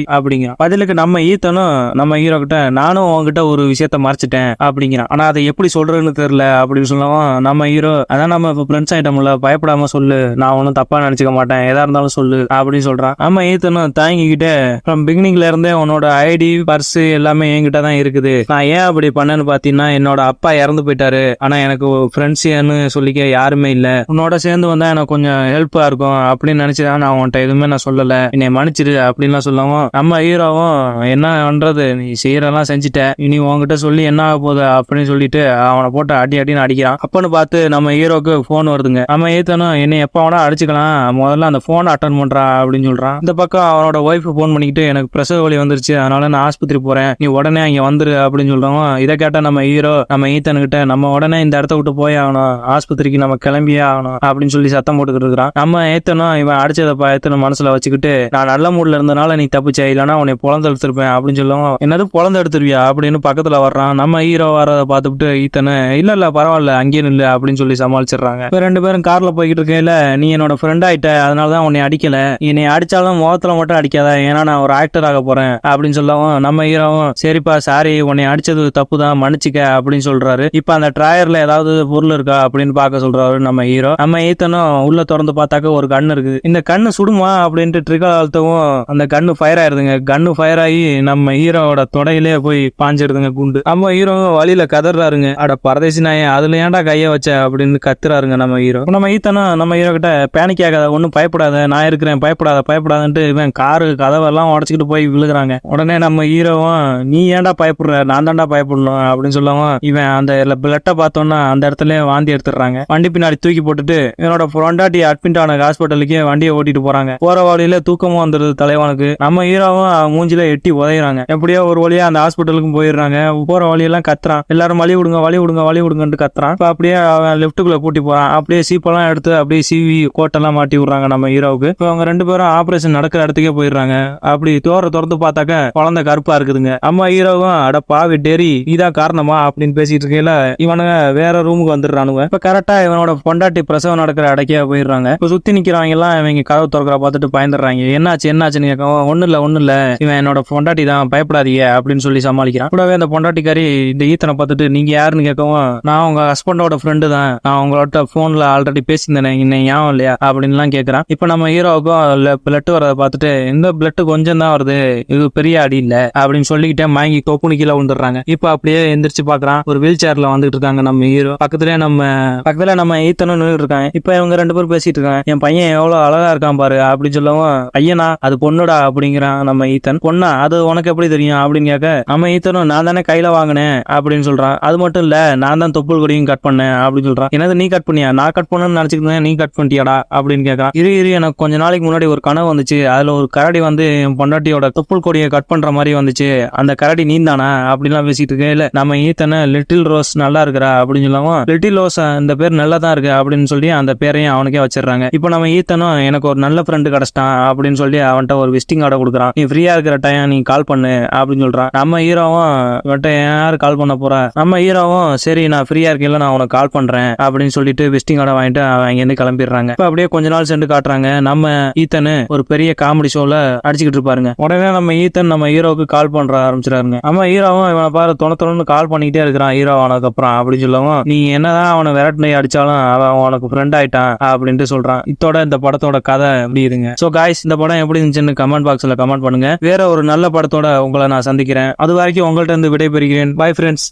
பதிலுக்கு நம்ம ஈத்தனும் நம்ம ஹீரோ கிட்ட நானும் உன்கிட்ட ஒரு விஷயத்த மறைச்சிட்டேன் அப்படிங்கிறான். ஆனா அதை எப்படி சொல்றதுன்னு தெரியல அப்படின்னு சொல்லவும் நம்ம ஹீரோ அதான் நம்ம இப்ப ஃப்ரெண்ட்ஸ் ஆயிட்டோம்ல பயப்படாம சொல்லு. நான் ஒன்றும் தப்பா நினைச்சுக்க மாட்டேன். எதா இருந்தாலும் சொல்லு அப்படின்னு சொல்றான். நம்ம ஈத்தனும் தாங்கிக்கிட்டே ஃப்ரம் பிகினிங்ல இருந்தே உன்னோட ஐடி பர்ஸ் எல்லாமே என்கிட்ட தான் இருக்குது. நான் ஏன் அப்படி பண்ணேன்னு பாத்தீங்கன்னா என்னோட அப்பா இறந்து போயிட்டாரு. ஆனா எனக்கு ஃப்ரெண்ட்ஸ்னு சொல்லிக்க யாருமே இல்ல. உன்னோட சேர்ந்து வந்தா எனக்கு கொஞ்சம் ஹெல்ப்பா இருக்கும் அப்படின்னு நினைச்சுதான் நான் உன்கிட்ட எதுவுமே நான் சொல்லல. என்னை மன்னிச்சிரு அப்படின்லாம் சொல்லவும் நம்ம ஹீரோவும் என்ன பண்றது? நீ செய்யறதெல்லாம் செஞ்சுட்ட. இனி உன்கிட்ட சொல்லி என்ன ஆக போகுது அப்படின்னு சொல்லிட்டு அவனை போட்டு அடி அடின்னு அடிக்கிறான். அப்பன்னு பார்த்து நம்ம ஹீரோக்கு ஃபோன் வருதுங்க. நம்ம ஏத்தனும் என்னை எப்ப வேணா அடிச்சுக்கலாம். முதல்ல அந்த போனை அட்டன் பண்றா அப்படின்னு சொல்றான். இந்த பக்கம் அவனோட ஒய்ஃப் ஃபோன் பண்ணிக்கிட்டு எனக்கு பிரசவ வலி வந்துருச்சு. அதனால நான் ஆஸ்பத்திரி போறேன். நீ உடனே அங்க வந்துரு அப்படின்னு சொல்றோம் இதை கேட்டா நம்ம ஹீரோ நம்ம ஈத்தன்கிட்ட நம்ம உடனே இந்த இடத்த விட்டு போய் ஆகணும். ஆஸ்பத்திரிக்கு நம்ம கிளம்பியே ஆகணும் அப்படின்னு சொல்லி சத்தம் போட்டுக்கிட்டு இருக்கிறான். நம்ம ஏத்தனும் இவன் அடிச்சதப்பா ஏத்தனும் மனசுல வச்சுக்கிட்டு நான் நல்ல மூட்ல இருந்தனால நீ தப்பிச்ச இல்லைன்னா உன்னை பொழந்து எடுத்திருப்பேன் அப்படின்னு சொல்லுவோம். என்னது பொழந்து எடுத்துருவியா அப்படின்னு பக்கத்துல வர்றான். நம்ம ஹீரோ வரதை பார்த்துட்டு ஈத்தனு இல்ல இல்ல பரவாயில்ல அங்கேயே நில்லு அப்படின்னு சொல்லி சமாளிச்சிடுறாங்க. இப்ப ரெண்டு பேரும் கார்ல போய்கிட்டு இருக்கையில நீ என்னோட ஃப்ரெண்ட் ஆயிட்ட அதனாலதான் உன்னை அடிக்கல. என்னை அடிச்சாலும் முகத்துல மட்டும் அடிக்காத ஏன்னா நான் ஒரு ஆக்டர் ஆக போறேன் அப்படின்னு சொல்லவும் நம்ம ஹீரோவும் சரிப்பா சாரி உன்னை அடிச்சது தப்பு தான் மன்னிச்சுக்க அப்படின்னு சொல்றாரு. இப்ப அந்த ட்ராயர்ல ஏதாவது பொருள் இருக்கா அப்படின்னு பார்க்க சொல்றாரு நம்ம ஹீரோ நம்ம ஈத்தனும் உள்ள திறந்து பார்த்தாக்க ஒரு கண் இருக்குது. இந்த கண்ணு சுடுமா அப்படின்ட்டு ட்ரிகர் அழுத்தவும் அந்த கண்ணு ஃபயர் ஆயிருதுங்க. கண்ணு ஃபயர் ஆகி நம்ம ஹீரோவோட தொடையிலே போய் பாஞ்சிருதுங்க குண்டு. நம்ம ஹீரோ வழியில கதறாருங்க அட பரதேசி நாயன் அதுல ஏன்டா கைய வச்ச அப்படின்னு கத்துறாருங்க நம்ம ஹீரோ நம்ம ஈத்தனும் நம்ம ஹீரோ கிட்ட பேனிக் ஆகாத ஒன்னும் பயப்படாத நான் இருக்கிறேன் பயப்படாத பயப்படாதன்ட்டு இவன் காரு கதவெல்லாம் உடச்சிக்கிட்டு போய் விழுகிறாங்க. உடனே நம்ம ஹீரோவும் நீ ஏன்டா பயப்படுற? நான் தான்டா பயப்படணும் அப்படின்னு சொல்லவும் இவன் அந்த பிளட்டை பார்த்தோன்னா அந்த இடத்துல வாந்தி எடுத்துடுறாங்க. வண்டி பின்னாடி தூக்கி போட்டுட்டு இவனோட பொண்டாட்டி அட்மிட் ஆன ஹாஸ்பிட்டலுக்கு வண்டியை ஓட்டிட்டு போறாங்க. போற வழியில தூக்கமும் வந்துருது தலைவனுக்கு. நம்ம ஹீரோவும் மூஞ்சில எட்டி உதையிறாங்க. எப்படியோ ஒரு வழியா அந்த ஹாஸ்பிட்டலுக்கும் போயிடுறாங்க. போற வழியெல்லாம் கத்துறான். எல்லாரும் வழி விடுங்க வழி விடுங்க வழி விடுங்கன்ட்டு கத்துறான். இப்போ அப்படியே அவன் லெஃப்ட்டுக்குள்ள கூட்டி போறான். அப்படியே சீப்பெல்லாம் எடுத்து அப்படியே சிவி கோட்டெல்லாம் மாட்டி விடுறாங்க நம்ம ஹீரோவுக்கு. இப்போ அவங்க ரெண்டு பேரும் ஆபரேஷன் நடக்கிற இடத்துக்கே போயிடுறாங்க. அப்படி தோற திறந்து பார்த்தாக்க குழந்தை கருப்பா இருக்குதுங்க. அம்மா ஹீரோவும் அட பாவி டெரி இதான் காரணமா? அப்படின்னு பேசிட்டு இருக்கையில இவனுங்க வேற ரூமுக்கு வந்துடுறானுங்க. இப்ப கரெக்டா இவனோட பொண்டாட்டி பிரசவம் நடக்கிற அடைக்கே போயிடுறாங்க. இப்ப சுத்தி நிக்கிறவங்க எல்லாம் இவங்க கதவு திறக்கிற பார்த்துட்டு பயந்துடுறாங்க. என்னாச்சு என்னாச்சுன்னு கேட்கவும் ஒண்ணு இல்ல ஒண்ணு இல்ல. இவன் என்னோட பொண்டாட்டி தான் பயப்படாதீங்க அப்படின்னு சொல்லி சமாளிக்கிறான். கூடவே அந்த பொண்டாட்டிக்காரி இந்த ஈத்தனை பார்த்துட்டு நீங்க யாருன்னு கேட்கவும் நான் உங்க ஹஸ்பண்டோட ஃப்ரெண்டு தான். நான் உங்களோட போன்ல ஆல்ரெடி பேசியிருந்தேனே இன்னும் ஞாபகம் இல்லையா? அப்படின்லாம் கேட்கறான். இப்ப நம்ம ஹீரோவுக்கும் பிளட் வரதை பார்த்துட்டு இந்த பிளட் கொஞ்சம் தான் வருது. இது பெரிய அடி இல்ல அப்படின்னு சொல்லிக்கிட்டே மயங்கி தொப்புனு கீழே விழுந்துடுறாங்க. இப்ப அப்படியே எந்திரிச்சு பாக்குறான் ஒரு வீல் சேர்ல வந்துட்டு இருக்காங்க நம்ம ஹீரோ பக்கத்துலயே நம்ம பக்கத்துல நம்ம ஈத்தனும் நின்றுட்டு இருக்காங்க. இப்ப இவங்க ரெண்டு பேரும் பேசிட்டு இருக்காங்க. என் பையன் எவ்வளவு அழகா இருக்கான் பாரு அப்படின்னு சொல்லவும் ஐயனா அது பொண்ணுடா அப்படிங்கிறான் நம்ம ஈத்தன். பொண்ணா அது உனக்கு எப்படி தெரியும்? அப்படின்னு கேட்க நம்ம ஈத்தனும் நான் தானே கையில வாங்கினேன் அப்படின்னு சொல்றான். அது மட்டும் இல்ல நான் தான் தொப்புள் கொடியும் கட் பண்ணேன் அப்படின்னு சொல்றான். என்னது நீ கட் பண்ணியா? நான் கட் பண்ணணும்னு நினைச்சிருந்தேன் நீ கட் பண்ணிட்டியாடா? அப்படின்னு கேட்கறான். இரு இரு எனக்கு கொஞ்ச நாளைக்கு முன்னாடி ஒரு கனவு வந்துச்சு. அதுல ஒரு கரடி வந்து என் பொண்டாட்டியோட தொப்புள் கொடியை கட் பண்ற மாதிரி வந்துச்சு. அந்த கரடி நீ தானா அப்படின்லாம் பேசிட்டு இருக்கேன். இல்ல நம்ம ஈத்தனை லிட்டில் ரோஸ் நல்லா இருக்கிறா அப்படின்னு சொல்லவும் லிட்டில் ரோஸ் இந்த பேர் நல்லா தான் இருக்கு அப்படின்னு சொல்லி அந்த பேரையும் அவனுக்கே வச்சிடுறாங்க. இப்போ நம்ம ஈத்தனும் எனக்கு ஒரு நல்ல ஃப்ரெண்டு கிடைச்சிட்டான் அப்படின்னு சொல்லி அவன்கிட்ட ஒரு விசிட்டிங் கார்டை கொடுக்குறான். நீ ஃப்ரீயா இருக்கிற டைம் நீ கால் பண்ணு அப்படின்னு சொல்றான். நம்ம ஹீரோவும் இவன்ட்ட யார் கால் பண்ண போறா? நம்ம ஹீரோவும் சரி நான் ஃப்ரீயா இருக்கேன்ல நான் உனக்கு கால் பண்றேன் அப்படின்னு சொல்லிட்டு விசிட்டிங் கார்டை வாங்கிட்டு அவன் இங்கேருந்து கிளம்பிடுறாங்க. இப்போ அப்படியே கொஞ்ச நாள் சென்று காட்டுறாங்க. நம்ம ஈத்தனு ஒரு பெரிய காமெடி ஷோல அடிச்சுக்கிட்டு இருப்பாருங்க. உடனே நம்ம ஈத்தன் நம்ம ஹீரோவுக்கு கால் பண்ற ஆரம்பிச்சிடாருங்க நம்ம ஹீரோவும் இவனை பாரு தொண கால் பண்ணிக்கிட்டே இருக்கிறான் ஹீரோ ஆனதுக்கு அப்புறம் அப்படின்னு சொல்லவும் நீ என்னதான் அவனை விரட்டினை அடிச்சாலும் அவன் உனக்கு ஃப்ரெண்ட் ஆயிட்டான் அப்படின்ட்டு சொல்றான். இத்தோட இந்த படத்தோட கதை எப்படி இருங்க. சோ காய்ஸ் இந்த படம் எப்படி இருந்துச்சுன்னு கமெண்ட் பாக்ஸ்ல கமெண்ட் பண்ணுங்க. வேற ஒரு நல்ல படத்தோட உங்களை நான் சந்திக்கிறேன். அது வரைக்கும் உங்கள்ட்ட இருந்து விடைபெறுகிறேன். Bye friends